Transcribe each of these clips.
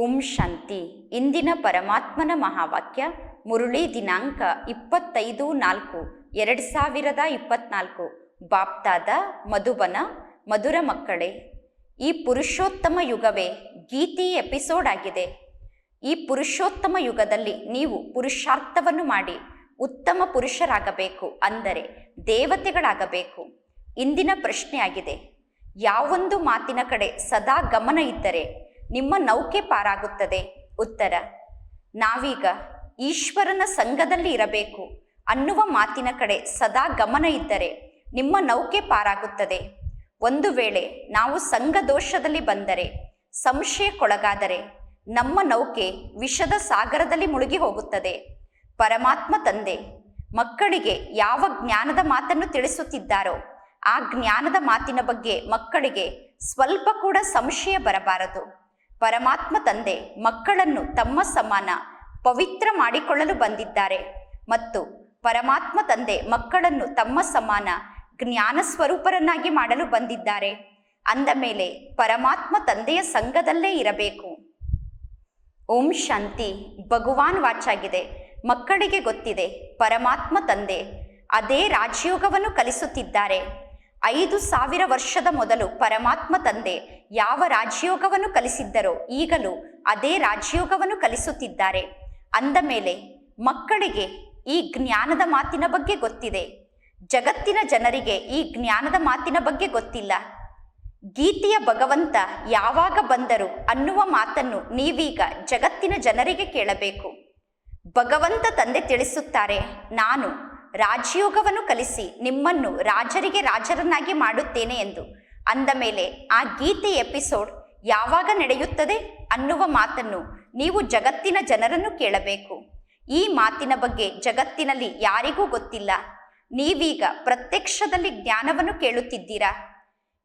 ಓಂ ಶಾಂತಿ. ಇಂದಿನ ಪರಮಾತ್ಮನ ಮಹಾವಾಕ್ಯ, ಮುರುಳಿ ದಿನಾಂಕ ಇಪ್ಪತ್ತೈದು ನಾಲ್ಕು, ಎರಡು ಸಾವಿರದ ಇಪ್ಪತ್ನಾಲ್ಕು. ಬಾಪ್ತಾದ ಮಧುಬನ, ಮಧುರ ಮಕ್ಕಳೇ, ಈ ಪುರುಷೋತ್ತಮ ಯುಗವೇ ಗೀತಿ ಎಪಿಸೋಡ್ ಆಗಿದೆ. ಈ ಪುರುಷೋತ್ತಮ ಯುಗದಲ್ಲಿ ನೀವು ಪುರುಷಾರ್ಥವನ್ನು ಮಾಡಿ ಉತ್ತಮ ಪುರುಷರಾಗಬೇಕು ಅಂದರೆ ದೇವತೆಗಳಾಗಬೇಕು. ಇಂದಿನ ಪ್ರಶ್ನೆಯಾಗಿದೆ, ಯಾವೊಂದು ಮಾತಿನ ಕಡೆ ಸದಾ ಗಮನ ಇದ್ದರೆ ನಿಮ್ಮ ನೌಕೆ ಪಾರಾಗುತ್ತದೆ. ಉತ್ತರ, ನಾವೀಗ ಈಶ್ವರನ ಸಂಘದಲ್ಲಿ ಇರಬೇಕು ಅನ್ನುವ ಮಾತಿನ ಕಡೆ ಸದಾ ಗಮನ ಇದ್ದರೆ ನಿಮ್ಮ ನೌಕೆ ಪಾರಾಗುತ್ತದೆ. ಒಂದು ವೇಳೆ ನಾವು ಸಂಘ ದೋಷದಲ್ಲಿ ಬಂದರೆ, ಸಂಶಯಕ್ಕೊಳಗಾದರೆ, ನಮ್ಮ ನೌಕೆ ವಿಷದ ಸಾಗರದಲ್ಲಿ ಮುಳುಗಿ ಹೋಗುತ್ತದೆ. ಪರಮಾತ್ಮ ತಂದೆ, ಮಕ್ಕಳಿಗೆ ಯಾವ ಜ್ಞಾನದ ಮಾತನ್ನು ತಿಳಿಸುತ್ತಿದ್ದಾರೋ, ಆ ಜ್ಞಾನದ ಮಾತಿನ ಬಗ್ಗೆ ಮಕ್ಕಳಿಗೆ ಸ್ವಲ್ಪ ಕೂಡ ಸಂಶಯ ಬರಬಾರದು. ಪರಮಾತ್ಮ ತಂದೆ ಮಕ್ಕಳನ್ನು ತಮ್ಮ ಸಮಾನ ಪವಿತ್ರ ಮಾಡಿಕೊಳ್ಳಲು ಬಂದಿದ್ದಾರೆ. ಮತ್ತು ಪರಮಾತ್ಮ ತಂದೆ ಮಕ್ಕಳನ್ನು ತಮ್ಮ ಸಮಾನ ಜ್ಞಾನ ಸ್ವರೂಪರನ್ನಾಗಿ ಮಾಡಲು ಬಂದಿದ್ದಾರೆ. ಅಂದ ಮೇಲೆ ಪರಮಾತ್ಮ ತಂದೆಯ ಸಂಘದಲ್ಲೇ ಇರಬೇಕು. ಓಂ ಶಾಂತಿ. ಭಗವಾನ್ ವಾಚಾಗಿದೆ. ಮಕ್ಕಳಿಗೆ ಗೊತ್ತಿದೆ, ಪರಮಾತ್ಮ ತಂದೆ ಅದೇ ರಾಜಯೋಗವನ್ನು ಕಲಿಸುತ್ತಿದ್ದಾರೆ. ಐದು ಸಾವಿರ ವರ್ಷದ ಮೊದಲು ಪರಮಾತ್ಮ ತಂದೆ ಯಾವ ರಾಜ್ಯೋಗವನ್ನು ಕಲಿಸಿದ್ದರೋ ಈಗಲೂ ಅದೇ ರಾಜ್ಯೋಗವನ್ನು ಕಲಿಸುತ್ತಿದ್ದಾರೆ. ಅಂದ ಮೇಲೆ ಮಕ್ಕಳಿಗೆ ಈ ಜ್ಞಾನದ ಮಾತಿನ ಬಗ್ಗೆ ಗೊತ್ತಿದೆ. ಜಗತ್ತಿನ ಜನರಿಗೆ ಈ ಜ್ಞಾನದ ಮಾತಿನ ಬಗ್ಗೆ ಗೊತ್ತಿಲ್ಲ. ಗೀತೆಯ ಭಗವಂತ ಯಾವಾಗ ಬಂದರು ಅನ್ನುವ ಮಾತನ್ನು ನೀವೀಗ ಜಗತ್ತಿನ ಜನರಿಗೆ ಕೇಳಬೇಕು. ಭಗವಂತ ತಂದೆ ತಿಳಿಸುತ್ತಾರೆ, ನಾನು ರಾಜಯೋಗವನ್ನು ಕಲಿಸಿ ನಿಮ್ಮನ್ನು ರಾಜರಿಗೆ ರಾಜರನ್ನಾಗಿ ಮಾಡುತ್ತೇನೆ ಎಂದು. ಅಂದ ಮೇಲೆ ಆ ಗೀತೆ ಎಪಿಸೋಡ್ ಯಾವಾಗ ನಡೆಯುತ್ತದೆ ಅನ್ನುವ ಮಾತನ್ನು ನೀವು ಜಗತ್ತಿನ ಜನರನ್ನು ಕೇಳಬೇಕು. ಈ ಮಾತಿನ ಬಗ್ಗೆ ಜಗತ್ತಿನಲ್ಲಿ ಯಾರಿಗೂ ಗೊತ್ತಿಲ್ಲ. ನೀವೀಗ ಪ್ರತ್ಯಕ್ಷದಲ್ಲಿ ಜ್ಞಾನವನ್ನು ಕೇಳುತ್ತಿದ್ದೀರಾ?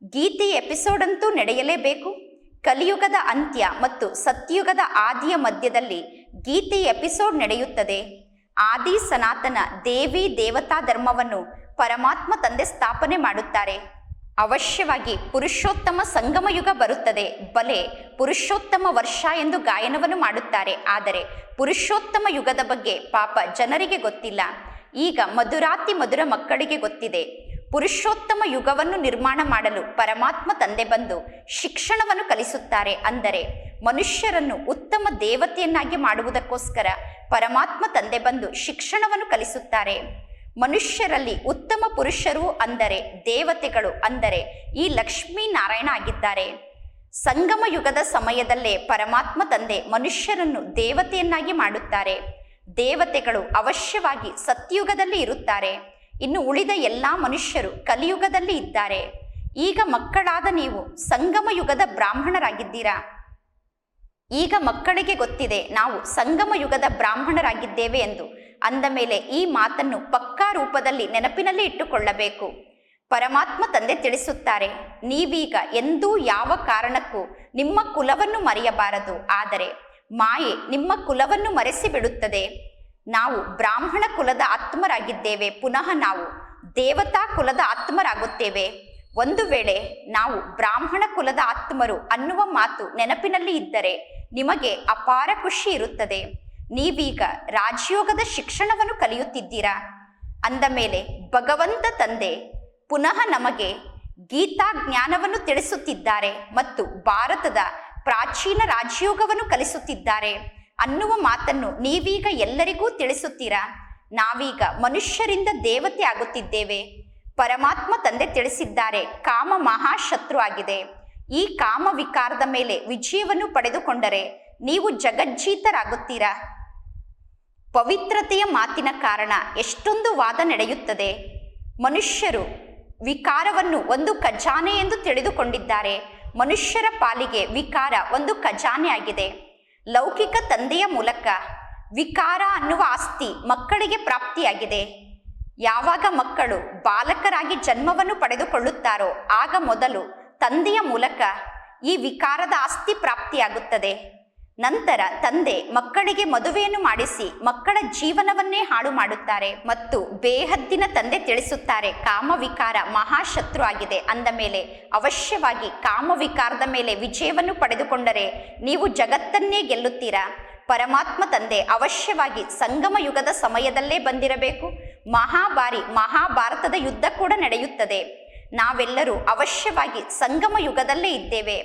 ಗೀತೆ ಎಪಿಸೋಡ್ ಅಂತೂ ನಡೆಯಲೇಬೇಕು. ಕಲಿಯುಗದ ಅಂತ್ಯ ಮತ್ತು ಸತ್ಯುಗದ ಆದಿಯ ಮಧ್ಯದಲ್ಲಿ ಗೀತೆ ಎಪಿಸೋಡ್ ನಡೆಯುತ್ತದೆ. ಆದಿ ಸನಾತನ ದೇವಿ ದೇವತಾ ಧರ್ಮವನ್ನು ಪರಮಾತ್ಮ ತಂದೆ ಸ್ಥಾಪನೆ ಮಾಡುತ್ತಾರೆ. ಅವಶ್ಯವಾಗಿ ಪುರುಷೋತ್ತಮ ಸಂಗಮ ಯುಗ ಬರುತ್ತದೆ. ಬಲೆ ಪುರುಷೋತ್ತಮ ವರ್ಷ ಎಂದು ಗಾಯನವನ್ನು ಮಾಡುತ್ತಾರೆ. ಆದರೆ ಪುರುಷೋತ್ತಮ ಯುಗದ ಬಗ್ಗೆ ಪಾಪ ಜನರಿಗೆ ಗೊತ್ತಿಲ್ಲ. ಈಗ ಮಧುರಾತಿ ಮಧುರ ಮಕ್ಕಳಿಗೆ ಗೊತ್ತಿದೆ. ಪುರುಷೋತ್ತಮ ಯುಗವನ್ನು ನಿರ್ಮಾಣ ಮಾಡಲು ಪರಮಾತ್ಮ ತಂದೆ ಬಂದು ಶಿಕ್ಷಣವನ್ನು ಕಲಿಸುತ್ತಾರೆ. ಅಂದರೆ ಮನುಷ್ಯರನ್ನು ಉತ್ತಮ ದೇವತೆಯನ್ನಾಗಿ ಮಾಡುವುದಕ್ಕೋಸ್ಕರ ಪರಮಾತ್ಮ ತಂದೆ ಬಂದು ಶಿಕ್ಷಣವನ್ನು ಕಲಿಸುತ್ತಾರೆ. ಮನುಷ್ಯರಲ್ಲಿ ಉತ್ತಮ ಪುರುಷರು ಅಂದರೆ ದೇವತೆಗಳು ಅಂದರೆ ಈ ಲಕ್ಷ್ಮೀ ನಾರಾಯಣ ಆಗಿದ್ದಾರೆ. ಸಂಗಮ ಯುಗದ ಸಮಯದಲ್ಲೇ ಪರಮಾತ್ಮ ತಂದೆ ಮನುಷ್ಯರನ್ನು ದೇವತೆಯನ್ನಾಗಿ ಮಾಡುತ್ತಾರೆ. ದೇವತೆಗಳು ಅವಶ್ಯವಾಗಿ ಸತ್ಯುಗದಲ್ಲಿ ಇರುತ್ತಾರೆ. ಇನ್ನು ಉಳಿದ ಎಲ್ಲ ಮನುಷ್ಯರು ಕಲಿಯುಗದಲ್ಲಿ ಇದ್ದಾರೆ. ಈಗ ಮಕ್ಕಳಾದ ನೀವು ಸಂಗಮ ಯುಗದ ಬ್ರಾಹ್ಮಣರಾಗಿದ್ದೀರಾ? ಈಗ ಮಕ್ಕಳಿಗೆ ಗೊತ್ತಿದೆ ನಾವು ಸಂಗಮ ಯುಗದ ಬ್ರಾಹ್ಮಣರಾಗಿದ್ದೇವೆ ಎಂದು. ಅಂದ ಮೇಲೆ ಈ ಮಾತನ್ನು ಪಕ್ಕಾ ರೂಪದಲ್ಲಿ ನೆನಪಿನಲ್ಲಿ ಇಟ್ಟುಕೊಳ್ಳಬೇಕು. ಪರಮಾತ್ಮ ತಂದೆ ತಿಳಿಸುತ್ತಾರೆ, ನೀವೀಗ ಎಂದೂ ಯಾವ ಕಾರಣಕ್ಕೂ ನಿಮ್ಮ ಕುಲವನ್ನು ಮರೆಯಬಾರದು. ಆದರೆ ಮಾಯೆ ನಿಮ್ಮ ಕುಲವನ್ನು ಮರೆಸಿ ಬಿಡುತ್ತದೆ ನಾವು ಬ್ರಾಹ್ಮಣ ಕುಲದ ಆತ್ಮರಾಗಿದ್ದೇವೆ, ಪುನಃ ನಾವು ದೇವತಾ ಕುಲದ ಆತ್ಮರಾಗುತ್ತೇವೆ. ಒಂದು ವೇಳೆ ನಾವು ಬ್ರಾಹ್ಮಣ ಕುಲದ ಆತ್ಮರು ಅನ್ನುವ ಮಾತು ನೆನಪಿನಲ್ಲಿ ಇದ್ದರೆ ನಿಮಗೆ ಅಪಾರ ಖುಷಿ ಇರುತ್ತದೆ. ನೀವೀಗ ರಾಜಯೋಗದ ಶಿಕ್ಷಣವನ್ನು ಕಲಿಯುತ್ತಿದ್ದೀರಾ? ಅಂದ ಮೇಲೆ ಭಗವಂತ ತಂದೆ ಪುನಃ ನಮಗೆ ಗೀತಾ ಜ್ಞಾನವನ್ನು ತಿಳಿಸುತ್ತಿದ್ದಾರೆ ಮತ್ತು ಭಾರತದ ಪ್ರಾಚೀನ ರಾಜಯೋಗವನ್ನು ಕಲಿಸುತ್ತಿದ್ದಾರೆ. ಅನ್ನುವ ಮಾತನ್ನು ನೀವೀಗ ಎಲ್ಲರಿಗೂ ತಿಳಿಸುತ್ತೀರಾ? ನಾವೀಗ ಮನುಷ್ಯರಿಂದ ದೇವತೆ ಆಗುತ್ತಿದ್ದೇವೆ. ಪರಮಾತ್ಮ ತಂದೆ ತಿಳಿಸಿದ್ದಾರೆ, ಕಾಮ ಮಹಾಶತ್ರು ಆಗಿದೆ. ಈ ಕಾಮ ವಿಕಾರದ ಮೇಲೆ ವಿಜಯವನ್ನು ಪಡೆದುಕೊಂಡರೆ ನೀವು ಜಗಜ್ಜೀತರಾಗುತ್ತೀರಾ? ಪವಿತ್ರತೆಯ ಮಾತಿನ ಕಾರಣ ಎಷ್ಟೊಂದು ವಾದ ನಡೆಯುತ್ತದೆ. ಮನುಷ್ಯರು ವಿಕಾರವನ್ನು ಒಂದು ಖಜಾನೆ ಎಂದು ತಿಳಿದುಕೊಂಡಿದ್ದಾರೆ. ಮನುಷ್ಯರ ಪಾಲಿಗೆ ವಿಕಾರ ಒಂದು ಖಜಾನೆ ಆಗಿದೆ. ಲೌಕಿಕ ತಂದೆಯ ಮೂಲಕ ವಿಕಾರ ಅನ್ನುವ ಆಸ್ತಿ ಮಕ್ಕಳಿಗೆ ಪ್ರಾಪ್ತಿಯಾಗಿದೆ. ಯಾವಾಗ ಮಕ್ಕಳು ಬಾಲಕರಾಗಿ ಜನ್ಮವನ್ನು ಪಡೆದುಕೊಳ್ಳುತ್ತಾರೋ ಆಗ ಮೊದಲು ತಂದೆಯ ಮೂಲಕ ಈ ವಿಕಾರದ ಆಸ್ತಿ ಪ್ರಾಪ್ತಿಯಾಗುತ್ತದೆ. ನಂತರ ತಂದೆ ಮಕ್ಕಳಿಗೆ ಮದುವೆಯನ್ನು ಮಾಡಿಸಿ ಮಕ್ಕಳ ಜೀವನವನ್ನೇ ಹಾಳು ಮಾಡುತ್ತಾರೆ ಮತ್ತು ಬೇಹದ್ದಿನ ತಂದೆ ತಿಳಿಸುತ್ತಾರೆ. ಕಾಮವಿಕಾರ ಮಹಾಶತ್ರು ಆಗಿದೆ. ಅಂದ ಮೇಲೆ ಅವಶ್ಯವಾಗಿ ಕಾಮವಿಕಾರದ ಮೇಲೆ ವಿಜಯವನ್ನು ಪಡೆದುಕೊಂಡರೆ ನೀವು ಜಗತ್ತನ್ನೇ ಗೆಲ್ಲುತ್ತೀರಾ? ಪರಮಾತ್ಮ ತಂದೆ ಅವಶ್ಯವಾಗಿ ಸಂಗಮ ಯುಗದ ಸಮಯದಲ್ಲೇ ಬಂದಿರಬೇಕು. ಮಹಾಭಾರಿ ಮಹಾಭಾರತದ ಯುದ್ಧ ಕೂಡ ನಡೆಯುತ್ತದೆ. ನಾವೆಲ್ಲರೂ ಅವಶ್ಯವಾಗಿ ಸಂಗಮ ಯುಗದಲ್ಲೇ ಇದ್ದೇವೆ.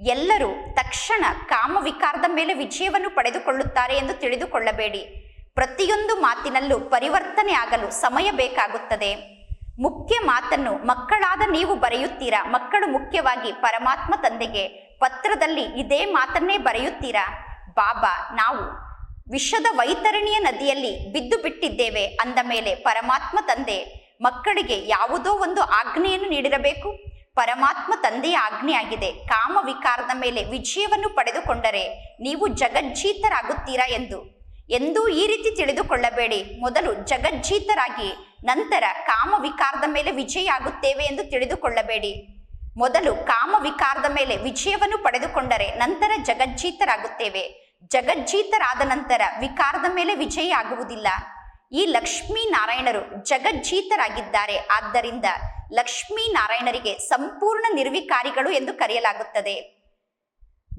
ಎಲ್ಲರೂ ತಕ್ಷಣ ಕಾಮವಿಕಾರದ ಮೇಲೆ ವಿಜಯವನ್ನು ಪಡೆದುಕೊಳ್ಳುತ್ತಾರೆ ಎಂದು ತಿಳಿದುಕೊಳ್ಳಬೇಡಿ. ಪ್ರತಿಯೊಂದು ಮಾತಿನಲ್ಲೂ ಪರಿವರ್ತನೆ ಆಗಲು ಸಮಯ ಬೇಕಾಗುತ್ತದೆ. ಮುಖ್ಯ ಮಾತನ್ನು ಮಕ್ಕಳಾದ ನೀವು ಬರೆಯುತ್ತೀರಾ? ಮಕ್ಕಳು ಮುಖ್ಯವಾಗಿ ಪರಮಾತ್ಮ ತಂದೆಗೆ ಪತ್ರದಲ್ಲಿ ಇದೇ ಮಾತನ್ನೇ ಬರೆಯುತ್ತೀರಾ? ಬಾಬಾ, ನಾವು ವಿಷದ ವೈತರಣಿಯ ನದಿಯಲ್ಲಿ ಬಿದ್ದು ಬಿಟ್ಟಿದ್ದೇವೆ ಅಂದ ಮೇಲೆ ಪರಮಾತ್ಮ ತಂದೆ ಮಕ್ಕಳಿಗೆ ಯಾವುದೋ ಒಂದು ಆಜ್ಞೆಯನ್ನು ನೀಡಿರಬೇಕು. ಪರಮಾತ್ಮ ತಂದೆಯ ಆಜ್ಞೆಯಾಗಿದೆ. ಕಾಮ ವಿಕಾರದ ಮೇಲೆ ವಿಜಯವನ್ನು ಪಡೆದುಕೊಂಡರೆ ನೀವು ಜಗಜ್ಜೀತರಾಗುತ್ತೀರಾ ಎಂದು. ಎಂದೂ ಈ ರೀತಿ ತಿಳಿದುಕೊಳ್ಳಬೇಡಿ. ಮೊದಲು ಜಗಜ್ಜೀತರಾಗಿ, ನಂತರ ಕಾಮ ವಿಕಾರದ ಮೇಲೆ ವಿಜಯ ಆಗುತ್ತೇವೆ ಎಂದು ತಿಳಿದುಕೊಳ್ಳಬೇಡಿ. ಮೊದಲು ಕಾಮ ವಿಕಾರದ ಮೇಲೆ ವಿಜಯವನ್ನು ಪಡೆದುಕೊಂಡರೆ ನಂತರ ಜಗಜ್ಜೀತರಾಗುತ್ತೇವೆ. ಜಗಜ್ಜೀತರಾದ ನಂತರ ವಿಕಾರದ ಮೇಲೆ ವಿಜಯ ಆಗುವುದಿಲ್ಲ. ಈ ಲಕ್ಷ್ಮೀ ನಾರಾಯಣರು ಜಗಜ್ಜೀತರಾಗಿದ್ದಾರೆ. ಆದ್ದರಿಂದ ಲಕ್ಷ್ಮೀ ನಾರಾಯಣರಿಗೆ ಸಂಪೂರ್ಣ ನಿರ್ವಿಕಾರಿಗಳು ಎಂದು ಕರೆಯಲಾಗುತ್ತದೆ.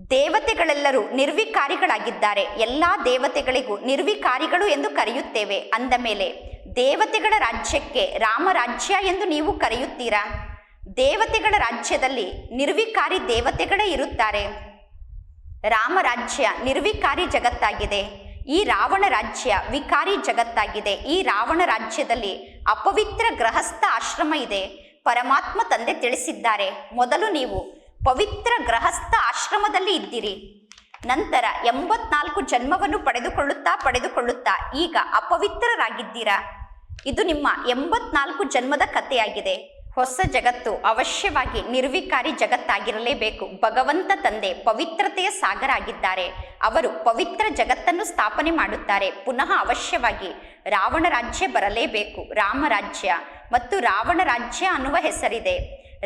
ದೇವತೆಗಳೆಲ್ಲರೂ ನಿರ್ವಿಕಾರಿಗಳಾಗಿದ್ದಾರೆ. ಎಲ್ಲಾ ದೇವತೆಗಳಿಗೂ ನಿರ್ವಿಕಾರಿಗಳು ಎಂದು ಕರೆಯುತ್ತೇವೆ. ಅಂದ ಮೇಲೆ, ದೇವತೆಗಳ ರಾಜ್ಯಕ್ಕೆ ರಾಮರಾಜ್ಯ ಎಂದು ನೀವು ಕರೆಯುತ್ತೀರಾ? ದೇವತೆಗಳ ರಾಜ್ಯದಲ್ಲಿ ನಿರ್ವಿಕಾರಿ ದೇವತೆಗಳೇ ಇರುತ್ತಾರೆ. ರಾಮರಾಜ್ಯ ನಿರ್ವಿಕಾರಿ ಜಗತ್ತಾಗಿದೆ. ಈ ರಾವಣ ರಾಜ್ಯ ವಿಕಾರಿ ಜಗತ್ತಾಗಿದೆ. ಈ ರಾವಣ ರಾಜ್ಯದಲ್ಲಿ ಅಪವಿತ್ರ ಗೃಹಸ್ಥ ಆಶ್ರಮ ಇದೆ. ಪರಮಾತ್ಮ ತಂದೆ ತಿಳಿಸಿದ್ದಾರೆ. ಮೊದಲು ನೀವು ಪವಿತ್ರ ಗೃಹಸ್ಥ ಆಶ್ರಮದಲ್ಲಿ ಇದ್ದೀರಿ. ನಂತರ ಎಂಬತ್ನಾಲ್ಕು ಜನ್ಮವನ್ನು ಪಡೆದುಕೊಳ್ಳುತ್ತಾ ಪಡೆದುಕೊಳ್ಳುತ್ತಾ ಈಗ ಅಪವಿತ್ರರಾಗಿದ್ದೀರಾ? ಇದು ನಿಮ್ಮ ಎಂಬತ್ನಾಲ್ಕು ಜನ್ಮದ ಕಥೆಯಾಗಿದೆ. ಹೊಸ ಜಗತ್ತು ಅವಶ್ಯವಾಗಿ ನಿರ್ವಿಕಾರಿ ಜಗತ್ತಾಗಿರಲೇಬೇಕು. ಭಗವಂತ ತಂದೆ ಪವಿತ್ರತೆಯ ಸಾಗರ ಆಗಿದ್ದಾರೆ ಅವರು ಪವಿತ್ರ ಜಗತ್ತನ್ನು ಸ್ಥಾಪನೆ ಮಾಡುತ್ತಾರೆ. ಪುನಃ ಅವಶ್ಯವಾಗಿ ರಾವಣ ರಾಜ್ಯ ಬರಲೇಬೇಕು. ರಾಮರಾಜ್ಯ ಮತ್ತು ರಾವಣ ರಾಜ್ಯ ಅನ್ನುವ ಹೆಸರಿದೆ.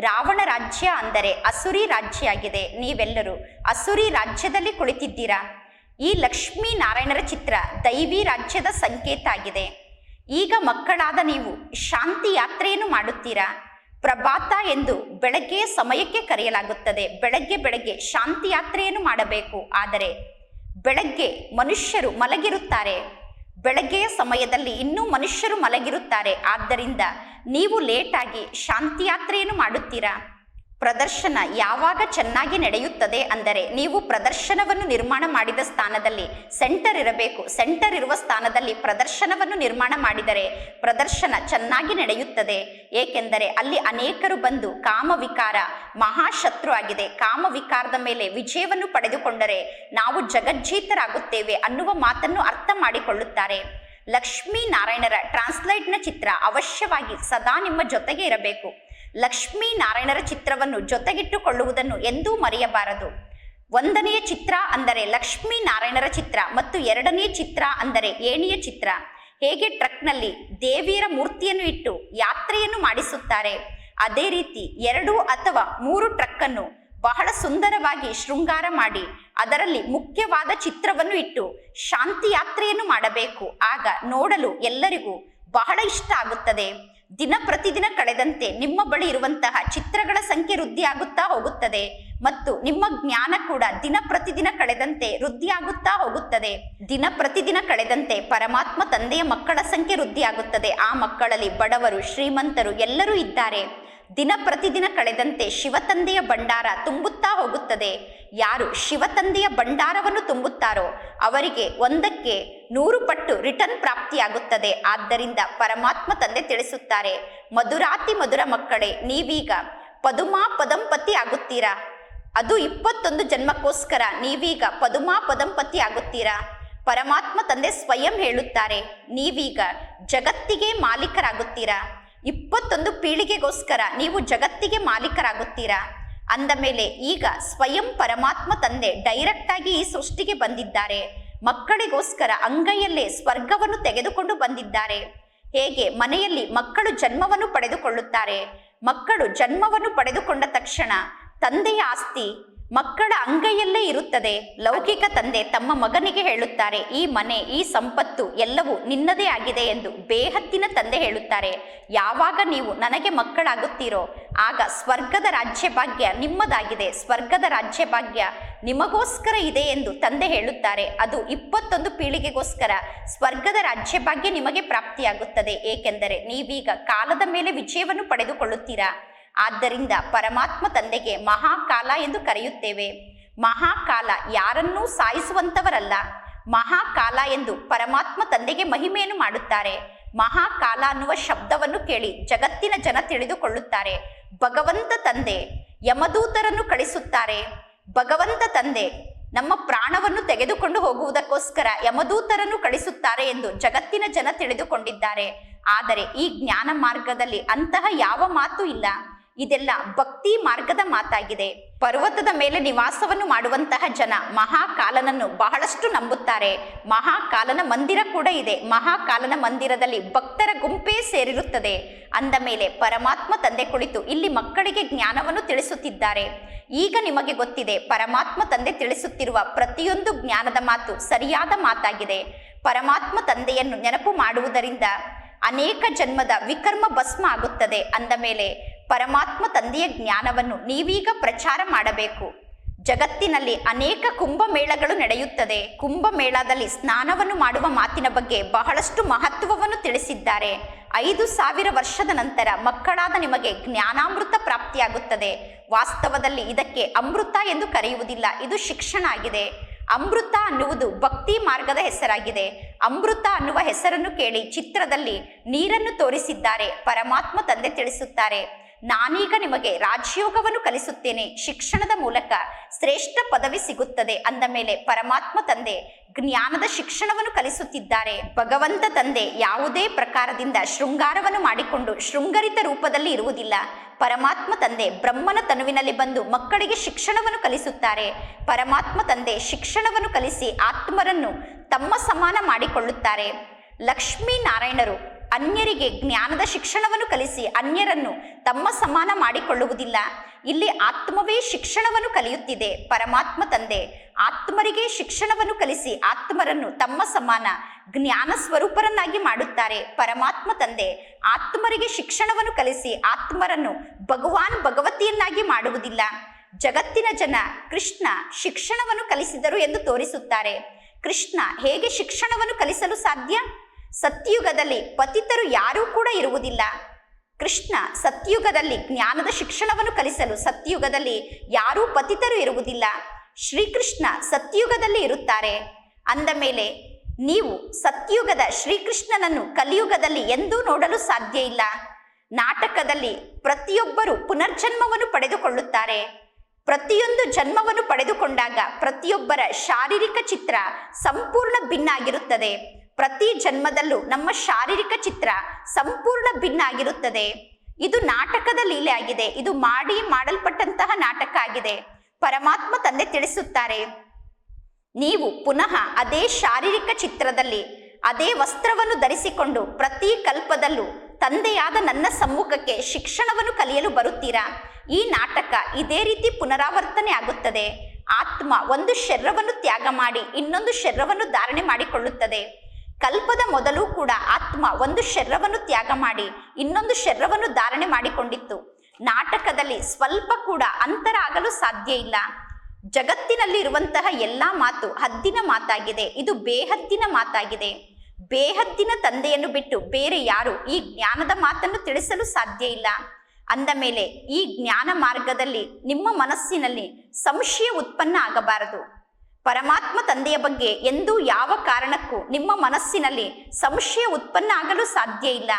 ರಾವಣ ರಾಜ್ಯ ಅಂದರೆ ಅಸುರಿ ರಾಜ್ಯ ಆಗಿದೆ ನೀವೆಲ್ಲರೂ ಅಸುರಿ ರಾಜ್ಯದಲ್ಲಿ ಕುಳಿತಿದ್ದೀರಾ? ಈ ಲಕ್ಷ್ಮೀ ನಾರಾಯಣರ ಚಿತ್ರ ದೈವಿ ರಾಜ್ಯದ ಸಂಕೇತ ಆಗಿದೆ. ಈಗ ಮಕ್ಕಳಾದ ನೀವು ಶಾಂತಿ ಯಾತ್ರೆಯನ್ನು ಮಾಡುತ್ತೀರಾ? ಪ್ರಭಾತ ಎಂದು ಬೆಳಗ್ಗೆ ಸಮಯಕ್ಕೆ ಕರೆಯಲಾಗುತ್ತದೆ. ಬೆಳಗ್ಗೆ ಬೆಳಗ್ಗೆ ಶಾಂತಿ ಯಾತ್ರೆಯನ್ನು ಮಾಡಬೇಕು. ಆದರೆ ಬೆಳಗ್ಗೆ ಮನುಷ್ಯರು ಮಲಗಿರುತ್ತಾರೆ. ಬೆಳಗ್ಗೆಯ ಸಮಯದಲ್ಲಿ ಇನ್ನೂ ಮನುಷ್ಯರು ಮಲಗಿರುತ್ತಾರೆ. ಆದ್ದರಿಂದ ನೀವು ಲೇಟಾಗಿ ಶಾಂತಿ ಯಾತ್ರೆಯನ್ನು ಮಾಡುತ್ತೀರಾ? ಪ್ರದರ್ಶನ ಯಾವಾಗ ಚೆನ್ನಾಗಿ ನಡೆಯುತ್ತದೆ ಅಂದರೆ ನೀವು ಪ್ರದರ್ಶನವನ್ನು ನಿರ್ಮಾಣ ಮಾಡಿದ ಸ್ಥಾನದಲ್ಲಿ ಸೆಂಟರ್ ಇರಬೇಕು. ಸೆಂಟರ್ ಇರುವ ಸ್ಥಾನದಲ್ಲಿ ಪ್ರದರ್ಶನವನ್ನು ನಿರ್ಮಾಣ ಮಾಡಿದರೆ ಪ್ರದರ್ಶನ ಚೆನ್ನಾಗಿ ನಡೆಯುತ್ತದೆ. ಏಕೆಂದರೆ ಅಲ್ಲಿ ಅನೇಕರು ಬಂದು ಕಾಮವಿಕಾರ, ಮಹಾಶತ್ರು ಆಗಿದೆ. ಕಾಮವಿಕಾರದ ಮೇಲೆ ವಿಜಯವನ್ನು ಪಡೆದುಕೊಂಡರೆ ನಾವು ಜಗಜ್ಜೀತರಾಗುತ್ತೇವೆ ಅನ್ನುವ ಮಾತನ್ನು ಅರ್ಥ ಮಾಡಿಕೊಳ್ಳುತ್ತಾರೆ. ಲಕ್ಷ್ಮೀ ನಾರಾಯಣರ ಟ್ರಾನ್ಸ್ಲೈಟ್ನ ಚಿತ್ರ ಅವಶ್ಯವಾಗಿ ಸದಾ ನಿಮ್ಮ ಜೊತೆಗೆ ಇರಬೇಕು. ಲಕ್ಷ್ಮೀ ನಾರಾಯಣರ ಚಿತ್ರವನ್ನು ಜೊತೆಗಿಟ್ಟುಕೊಳ್ಳುವುದನ್ನು ಎಂದೂ ಮರೆಯಬಾರದು. ಒಂದನೆಯ ಚಿತ್ರ ಅಂದರೆ ಲಕ್ಷ್ಮೀ ನಾರಾಯಣರ ಚಿತ್ರ ಮತ್ತು ಎರಡನೆಯ ಚಿತ್ರ ಅಂದರೆ ಏಣಿಯ ಚಿತ್ರ. ಹೇಗೆ ಟ್ರಕ್ನಲ್ಲಿ ದೇವಿಯರ ಮೂರ್ತಿಯನ್ನು ಇಟ್ಟು ಯಾತ್ರೆಯನ್ನು ಮಾಡಿಸುತ್ತಾರೆ? ಅದೇ ರೀತಿ ಎರಡು ಅಥವಾ ಮೂರು ಟ್ರಕ್ಕನ್ನು ಬಹಳ ಸುಂದರವಾಗಿ ಶೃಂಗಾರ ಮಾಡಿ ಅದರಲ್ಲಿ ಮುಖ್ಯವಾದ ಚಿತ್ರವನ್ನು ಇಟ್ಟು ಶಾಂತಿ ಯಾತ್ರೆಯನ್ನು ಮಾಡಬೇಕು. ಆಗ ನೋಡಲು ಎಲ್ಲರಿಗೂ ಬಹಳ ಇಷ್ಟ ಆಗುತ್ತದೆ. ದಿನ ಪ್ರತಿದಿನ ಕಳೆದಂತೆ ನಿಮ್ಮ ಬಳಿ ಇರುವಂತಹ ಚಿತ್ರಗಳ ಸಂಖ್ಯೆ ವೃದ್ಧಿಯಾಗುತ್ತಾ ಹೋಗುತ್ತದೆ ಮತ್ತು ನಿಮ್ಮ ಜ್ಞಾನ ಕೂಡ ದಿನ ಪ್ರತಿದಿನ ಕಳೆದಂತೆ ವೃದ್ಧಿಯಾಗುತ್ತಾ ಹೋಗುತ್ತದೆ. ದಿನ ಪ್ರತಿದಿನ ಕಳೆದಂತೆ ಪರಮಾತ್ಮ ತಂದೆಯ ಮಕ್ಕಳ ಸಂಖ್ಯೆ ವೃದ್ಧಿಯಾಗುತ್ತದೆ ಆ ಮಕ್ಕಳಲ್ಲಿ ಬಡವರು, ಶ್ರೀಮಂತರು ಎಲ್ಲರೂ ಇದ್ದಾರೆ. ದಿನ ಪ್ರತಿದಿನ ಕಳೆದಂತೆ ಶಿವತಂದೆಯ ಭಂಡಾರ ತುಂಬುತ್ತಾ ಹೋಗುತ್ತದೆ. ಯಾರು ಶಿವತಂದೆಯ ಭಂಡಾರವನ್ನು ತುಂಬುತ್ತಾರೋ ಅವರಿಗೆ ಒಂದಕ್ಕೆ ನೂರು ಪಟ್ಟು ರಿಟರ್ನ್ ಪ್ರಾಪ್ತಿಯಾಗುತ್ತದೆ. ಆದ್ದರಿಂದ ಪರಮಾತ್ಮ ತಂದೆ ತಿಳಿಸುತ್ತಾರೆ, ಮಧುರಾತಿ ಮಧುರ ಮಕ್ಕಳೇ, ನೀವೀಗ ಪದುಮಾ ಪದಂಪತಿ ಆಗುತ್ತೀರಾ? ಅದು ಇಪ್ಪತ್ತೊಂದು ಜನ್ಮಕ್ಕೋಸ್ಕರ ನೀವೀಗ ಪದುಮಾ ಪದಂಪತಿ ಆಗುತ್ತೀರಾ? ಪರಮಾತ್ಮ ತಂದೆ ಸ್ವಯಂ ಹೇಳುತ್ತಾರೆ, ನೀವೀಗ ಜಗತ್ತಿಗೆ ಮಾಲೀಕರಾಗುತ್ತೀರಾ? ಇಪ್ಪತ್ತೊಂದು ಪೀಳಿಗೆಗೋಸ್ಕರ ನೀವು ಜಗತ್ತಿಗೆ ಮಾಲೀಕರಾಗುತ್ತೀರಾ? ಅಂದ ಮೇಲೆ ಈಗ ಸ್ವಯಂ ಪರಮಾತ್ಮ ತಂದೆ ಡೈರೆಕ್ಟ್ ಆಗಿ ಈ ಸೃಷ್ಟಿಗೆ ಬಂದಿದ್ದಾರೆ. ಮಕ್ಕಳಿಗೋಸ್ಕರ ಅಂಗೈಯಲ್ಲೇ ಸ್ವರ್ಗವನ್ನು ತೆಗೆದುಕೊಂಡು ಬಂದಿದ್ದಾರೆ. ಹೇಗೆ? ಮನೆಯಲ್ಲಿ ಮಕ್ಕಳು ಜನ್ಮವನ್ನು ಪಡೆದುಕೊಳ್ಳುತ್ತಾರೆ. ಮಕ್ಕಳು ಜನ್ಮವನ್ನು ಪಡೆದುಕೊಂಡ ತಕ್ಷಣ ತಂದೆಯ ಆಸ್ತಿ ಮಕ್ಕಳ ಅಂಗೈಯಲ್ಲೇ ಇರುತ್ತದೆ. ಲೌಕಿಕ ತಂದೆ ತಮ್ಮ ಮಗನಿಗೆ ಹೇಳುತ್ತಾರೆ, ಈ ಮನೆ, ಈ ಸಂಪತ್ತು ಎಲ್ಲವೂ ನಿನ್ನದೇ ಆಗಿದೆ ಎಂದು ಬೇಹತ್ತಿನ ತಂದೆ ಹೇಳುತ್ತಾರೆ. ಯಾವಾಗ ನೀವು ನನಗೆ ಮಕ್ಕಳಾಗುತ್ತೀರೋ, ಆಗ ಸ್ವರ್ಗದ ರಾಜ್ಯ ಭಾಗ್ಯ ನಿಮ್ಮದಾಗಿದೆ. ಸ್ವರ್ಗದ ರಾಜ್ಯ ಭಾಗ್ಯ ನಿಮಗೋಸ್ಕರ ಇದೆ ಎಂದು ತಂದೆ ಹೇಳುತ್ತಾರೆ. ಅದು ಇಪ್ಪತ್ತೊಂದು ಪೀಳಿಗೆಗೋಸ್ಕರ ಸ್ವರ್ಗದ ರಾಜ್ಯ ಭಾಗ್ಯ ನಿಮಗೆ ಪ್ರಾಪ್ತಿಯಾಗುತ್ತದೆ. ಏಕೆಂದರೆ ನೀವೀಗ ಕಾಲದ ಮೇಲೆ ವಿಜಯವನ್ನು ಪಡೆದುಕೊಳ್ಳುತ್ತೀರಾ? ಆದ್ದರಿಂದ ಪರಮಾತ್ಮ ತಂದೆಗೆ ಮಹಾಕಾಲ ಎಂದು ಕರೆಯುತ್ತೇವೆ. ಮಹಾಕಾಲ ಯಾರನ್ನೂ ಸಾಯಿಸುವಂತವರಲ್ಲ ಮಹಾಕಾಲ ಎಂದು ಪರಮಾತ್ಮ ತಂದೆಗೆ ಮಹಿಮೆಯನ್ನು ಮಾಡುತ್ತಾರೆ. ಮಹಾಕಾಲ ಅನ್ನುವ ಶಬ್ದವನ್ನು ಕೇಳಿ ಜಗತ್ತಿನ ಜನ ತಿಳಿದುಕೊಳ್ಳುತ್ತಾರೆ. ಭಗವಂತ ತಂದೆ ಯಮದೂತರನ್ನು ಕಳಿಸುತ್ತಾರೆ. ಭಗವಂತ ತಂದೆ ನಮ್ಮ ಪ್ರಾಣವನ್ನು ತೆಗೆದುಕೊಂಡು ಹೋಗುವುದಕ್ಕೋಸ್ಕರ ಯಮದೂತರನ್ನು ಕಳಿಸುತ್ತಾರೆ ಎಂದು ಜಗತ್ತಿನ ಜನ ತಿಳಿದುಕೊಂಡಿದ್ದಾರೆ. ಆದರೆ ಈ ಜ್ಞಾನ ಮಾರ್ಗದಲ್ಲಿ ಅಂತಹ ಯಾವ ಮಾತು ಇಲ್ಲ. ಇದೆಲ್ಲ ಭಕ್ತಿ ಮಾರ್ಗದ ಮಾತಾಗಿದೆ. ಪರ್ವತದ ಮೇಲೆ ನಿವಾಸವನ್ನು ಮಾಡುವಂತಹ ಜನ ಮಹಾಕಾಲನನ್ನು ಬಹಳಷ್ಟು ನಂಬುತ್ತಾರೆ. ಮಹಾಕಾಲನ ಮಂದಿರ ಕೂಡ ಇದೆ. ಮಹಾಕಾಲನ ಮಂದಿರದಲ್ಲಿ ಭಕ್ತರ ಗುಂಪೇ ಸೇರಿರುತ್ತದೆ. ಅಂದ ಮೇಲೆ ಪರಮಾತ್ಮ ತಂದೆ ಕುಳಿತು ಇಲ್ಲಿ ಮಕ್ಕಳಿಗೆ ಜ್ಞಾನವನ್ನು ತಿಳಿಸುತ್ತಿದ್ದಾರೆ. ಈಗ ನಿಮಗೆ ಗೊತ್ತಿದೆ, ಪರಮಾತ್ಮ ತಂದೆ ತಿಳಿಸುತ್ತಿರುವ ಪ್ರತಿಯೊಂದು ಜ್ಞಾನದ ಮಾತು ಸರಿಯಾದ ಮಾತಾಗಿದೆ. ಪರಮಾತ್ಮ ತಂದೆಯನ್ನು ನೆನಪು ಮಾಡುವುದರಿಂದ ಅನೇಕ ಜನ್ಮದ ವಿಕರ್ಮ ಭಸ್ಮ ಆಗುತ್ತದೆ. ಅಂದ ಮೇಲೆ ಪರಮಾತ್ಮ ತಂದೆಯ ಜ್ಞಾನವನ್ನು ನೀವೀಗ ಪ್ರಚಾರ ಮಾಡಬೇಕು. ಜಗತ್ತಿನಲ್ಲಿ ಅನೇಕ ಕುಂಭಮೇಳಗಳು ನಡೆಯುತ್ತದೆ. ಕುಂಭಮೇಳದಲ್ಲಿ ಸ್ನಾನವನ್ನು ಮಾಡುವ ಮಾತಿನ ಬಗ್ಗೆ ಬಹಳಷ್ಟು ಮಹತ್ವವನ್ನು ತಿಳಿಸಿದ್ದಾರೆ. ಐದು ಸಾವಿರ ವರ್ಷದ ನಂತರ ಮಕ್ಕಳಾದ ನಿಮಗೆ ಜ್ಞಾನಾಮೃತ ಪ್ರಾಪ್ತಿಯಾಗುತ್ತದೆ. ವಾಸ್ತವದಲ್ಲಿ ಇದಕ್ಕೆ ಅಮೃತ ಎಂದು ಕರೆಯುವುದಿಲ್ಲ, ಇದು ಶಿಕ್ಷಣ ಆಗಿದೆ. ಅಮೃತ ಅನ್ನುವುದು ಭಕ್ತಿ ಮಾರ್ಗದ ಹೆಸರಾಗಿದೆ. ಅಮೃತ ಅನ್ನುವ ಹೆಸರನ್ನು ಕೇಳಿ ಚಿತ್ರದಲ್ಲಿ ನೀರನ್ನು ತೋರಿಸಿದ್ದಾರೆ, ಪರಮಾತ್ಮ ತಂದೆ ತಿಳಿಸುತ್ತಾರೆ. ನಾನೀಗ ನಿಮಗೆ ರಾಜಯೋಗವನ್ನು ಕಲಿಸುತ್ತೇನೆ. ಶಿಕ್ಷಣದ ಮೂಲಕ ಶ್ರೇಷ್ಠ ಪದವಿ ಸಿಗುತ್ತದೆ ಅಂದ ಮೇಲೆ ಪರಮಾತ್ಮ ತಂದೆ ಜ್ಞಾನದ ಶಿಕ್ಷಣವನ್ನು ಕಲಿಸುತ್ತಿದ್ದಾರೆ. ಭಗವಂತ ತಂದೆ ಯಾವುದೇ ಪ್ರಕಾರದಿಂದ ಶೃಂಗಾರವನ್ನು ಮಾಡಿಕೊಂಡು ಶೃಂಗರಿತ ರೂಪದಲ್ಲಿ ಇರುವುದಿಲ್ಲ. ಪರಮಾತ್ಮ ತಂದೆ ಬ್ರಹ್ಮನ ತನುವಿನಲ್ಲಿ ಬಂದು ಮಕ್ಕಳಿಗೆ ಶಿಕ್ಷಣವನ್ನು ಕಲಿಸುತ್ತಾರೆ. ಪರಮಾತ್ಮ ತಂದೆ ಶಿಕ್ಷಣವನ್ನು ಕಲಿಸಿ ಆತ್ಮರನ್ನು ತಮ್ಮ ಸಮಾನ ಮಾಡಿಕೊಳ್ಳುತ್ತಾರೆ. ಲಕ್ಷ್ಮೀ ನಾರಾಯಣರು ಅನ್ಯರಿಗೆ ಜ್ಞಾನದ ಶಿಕ್ಷಣವನ್ನು ಕಲಿಸಿ ಅನ್ಯರನ್ನು ತಮ್ಮ ಸಮಾನ ಮಾಡಿಕೊಳ್ಳುವುದಿಲ್ಲ. ಇಲ್ಲಿ ಆತ್ಮವೇ ಶಿಕ್ಷಣವನ್ನು ಕಲಿಯುತ್ತಿದೆ. ಪರಮಾತ್ಮ ತಂದೆ, ಆತ್ಮರಿಗೆ ಶಿಕ್ಷಣವನ್ನು ಕಲಿಸಿ ಆತ್ಮರನ್ನು ತಮ್ಮ ಸಮಾನ ಜ್ಞಾನ ಸ್ವರೂಪರನ್ನಾಗಿ ಮಾಡುತ್ತಾರೆ. ಪರಮಾತ್ಮ ತಂದೆ, ಆತ್ಮರಿಗೆ ಶಿಕ್ಷಣವನ್ನು ಕಲಿಸಿ ಆತ್ಮರನ್ನು ಭಗವಾನ್ ಭಗವತಿಯನ್ನಾಗಿ ಮಾಡುವುದಿಲ್ಲ. ಜಗತ್ತಿನ ಜನ ಕೃಷ್ಣ ಶಿಕ್ಷಣವನ್ನು ಕಲಿಸಿದರು ಎಂದು ತೋರಿಸುತ್ತಾರೆ. ಕೃಷ್ಣ ಹೇಗೆ ಶಿಕ್ಷಣವನ್ನು ಕಲಿಸಲು ಸಾಧ್ಯ? ಸತ್ಯುಗದಲ್ಲಿ ಪತಿತರು ಯಾರೂ ಕೂಡ ಇರುವುದಿಲ್ಲ. ಕೃಷ್ಣ ಸತ್ಯುಗದಲ್ಲಿ ಜ್ಞಾನದ ಶಿಕ್ಷಣವನ್ನು ಕಲಿಸಲು ಸತ್ಯುಗದಲ್ಲಿ ಯಾರೂ ಪತಿತರು ಇರುವುದಿಲ್ಲ. ಶ್ರೀಕೃಷ್ಣ ಸತ್ಯುಗದಲ್ಲಿ ಇರುತ್ತಾರೆ. ಅಂದ ಮೇಲೆ, ನೀವು ಸತ್ಯುಗದ ಶ್ರೀಕೃಷ್ಣನನ್ನು ಕಲಿಯುಗದಲ್ಲಿ ಎಂದೂ ನೋಡಲು ಸಾಧ್ಯ ಇಲ್ಲ. ನಾಟಕದಲ್ಲಿ ಪ್ರತಿಯೊಬ್ಬರು ಪುನರ್ಜನ್ಮವನ್ನು ಪಡೆದುಕೊಳ್ಳುತ್ತಾರೆ. ಪ್ರತಿಯೊಂದು ಜನ್ಮವನ್ನು ಪಡೆದುಕೊಂಡಾಗ ಪ್ರತಿಯೊಬ್ಬರ ಶಾರೀರಿಕ ಚಿತ್ರ ಸಂಪೂರ್ಣ ಭಿನ್ನ ಆಗಿರುತ್ತದೆ ಪ್ರತಿ ಜನ್ಮದಲ್ಲೂ ನಮ್ಮ ಶಾರೀರಿಕ ಚಿತ್ರ ಸಂಪೂರ್ಣ ಭಿನ್ನ ಆಗಿರುತ್ತದೆ. ಇದು ನಾಟಕದ ಲೀಲೆ ಆಗಿದೆ. ಇದು ಮಾಡಿ ಮಾಡಲ್ಪಟ್ಟಂತಹ ನಾಟಕ ಆಗಿದೆ. ಪರಮಾತ್ಮ ತಂದೆ ತಿಳಿಸುತ್ತಾರೆ, ನೀವು ಪುನಃ ಅದೇ ಶಾರೀರಿಕ ಚಿತ್ರದಲ್ಲಿ ಅದೇ ವಸ್ತ್ರವನ್ನು ಧರಿಸಿಕೊಂಡು ಪ್ರತಿ ಕಲ್ಪದಲ್ಲೂ ತಂದೆಯಾದ ನನ್ನ ಸಮ್ಮುಖಕ್ಕೆ ಶಿಕ್ಷಣವನ್ನು ಕಲಿಯಲು ಬರುತ್ತೀರಾ? ಈ ನಾಟಕ ಇದೇ ರೀತಿ ಪುನರಾವರ್ತನೆ ಆಗುತ್ತದೆ. ಆತ್ಮ ಒಂದು ಶರೀರವನ್ನು ತ್ಯಾಗ ಮಾಡಿ ಇನ್ನೊಂದು ಶರೀರವನ್ನು ಧಾರಣೆ ಮಾಡಿಕೊಳ್ಳುತ್ತದೆ. ಕಲ್ಪದ ಮೊದಲು ಕೂಡ ಆತ್ಮ ಒಂದು ಶರೀರವನ್ನು ತ್ಯಾಗ ಮಾಡಿ ಇನ್ನೊಂದು ಶರೀರವನ್ನು ಧಾರಣೆ ಮಾಡಿಕೊಂಡಿತ್ತು. ನಾಟಕದಲ್ಲಿ ಸ್ವಲ್ಪ ಕೂಡ ಅಂತರ ಆಗಲು ಸಾಧ್ಯ ಇಲ್ಲ. ಜಗತ್ತಿನಲ್ಲಿ ಇರುವಂತಹ ಎಲ್ಲಾ ಮಾತು ಹದ್ದಿನ ಮಾತಾಗಿದೆ, ಇದು ಬೇಹದ್ದಿನ ಮಾತಾಗಿದೆ. ಬೇಹದ್ದಿನ ತಂದೆಯನ್ನು ಬಿಟ್ಟು ಬೇರೆ ಯಾರು ಈ ಜ್ಞಾನದ ಮಾತನ್ನು ತಿಳಿಸಲು ಸಾಧ್ಯ ಇಲ್ಲ. ಅಂದ ಮೇಲೆ ಈ ಜ್ಞಾನ ಮಾರ್ಗದಲ್ಲಿ ನಿಮ್ಮ ಮನಸ್ಸಿನಲ್ಲಿ ಸಂಶಯ ಉತ್ಪನ್ನ ಆಗಬಾರದು. ಪರಮಾತ್ಮ ತಂದೆಯ ಬಗ್ಗೆ ಎಂದೂ ಯಾವ ಕಾರಣಕ್ಕೂ ನಿಮ್ಮ ಮನಸ್ಸಿನಲ್ಲಿ ಸಂಶಯ ಉತ್ಪನ್ನ ಆಗಲು ಸಾಧ್ಯ ಇಲ್ಲ.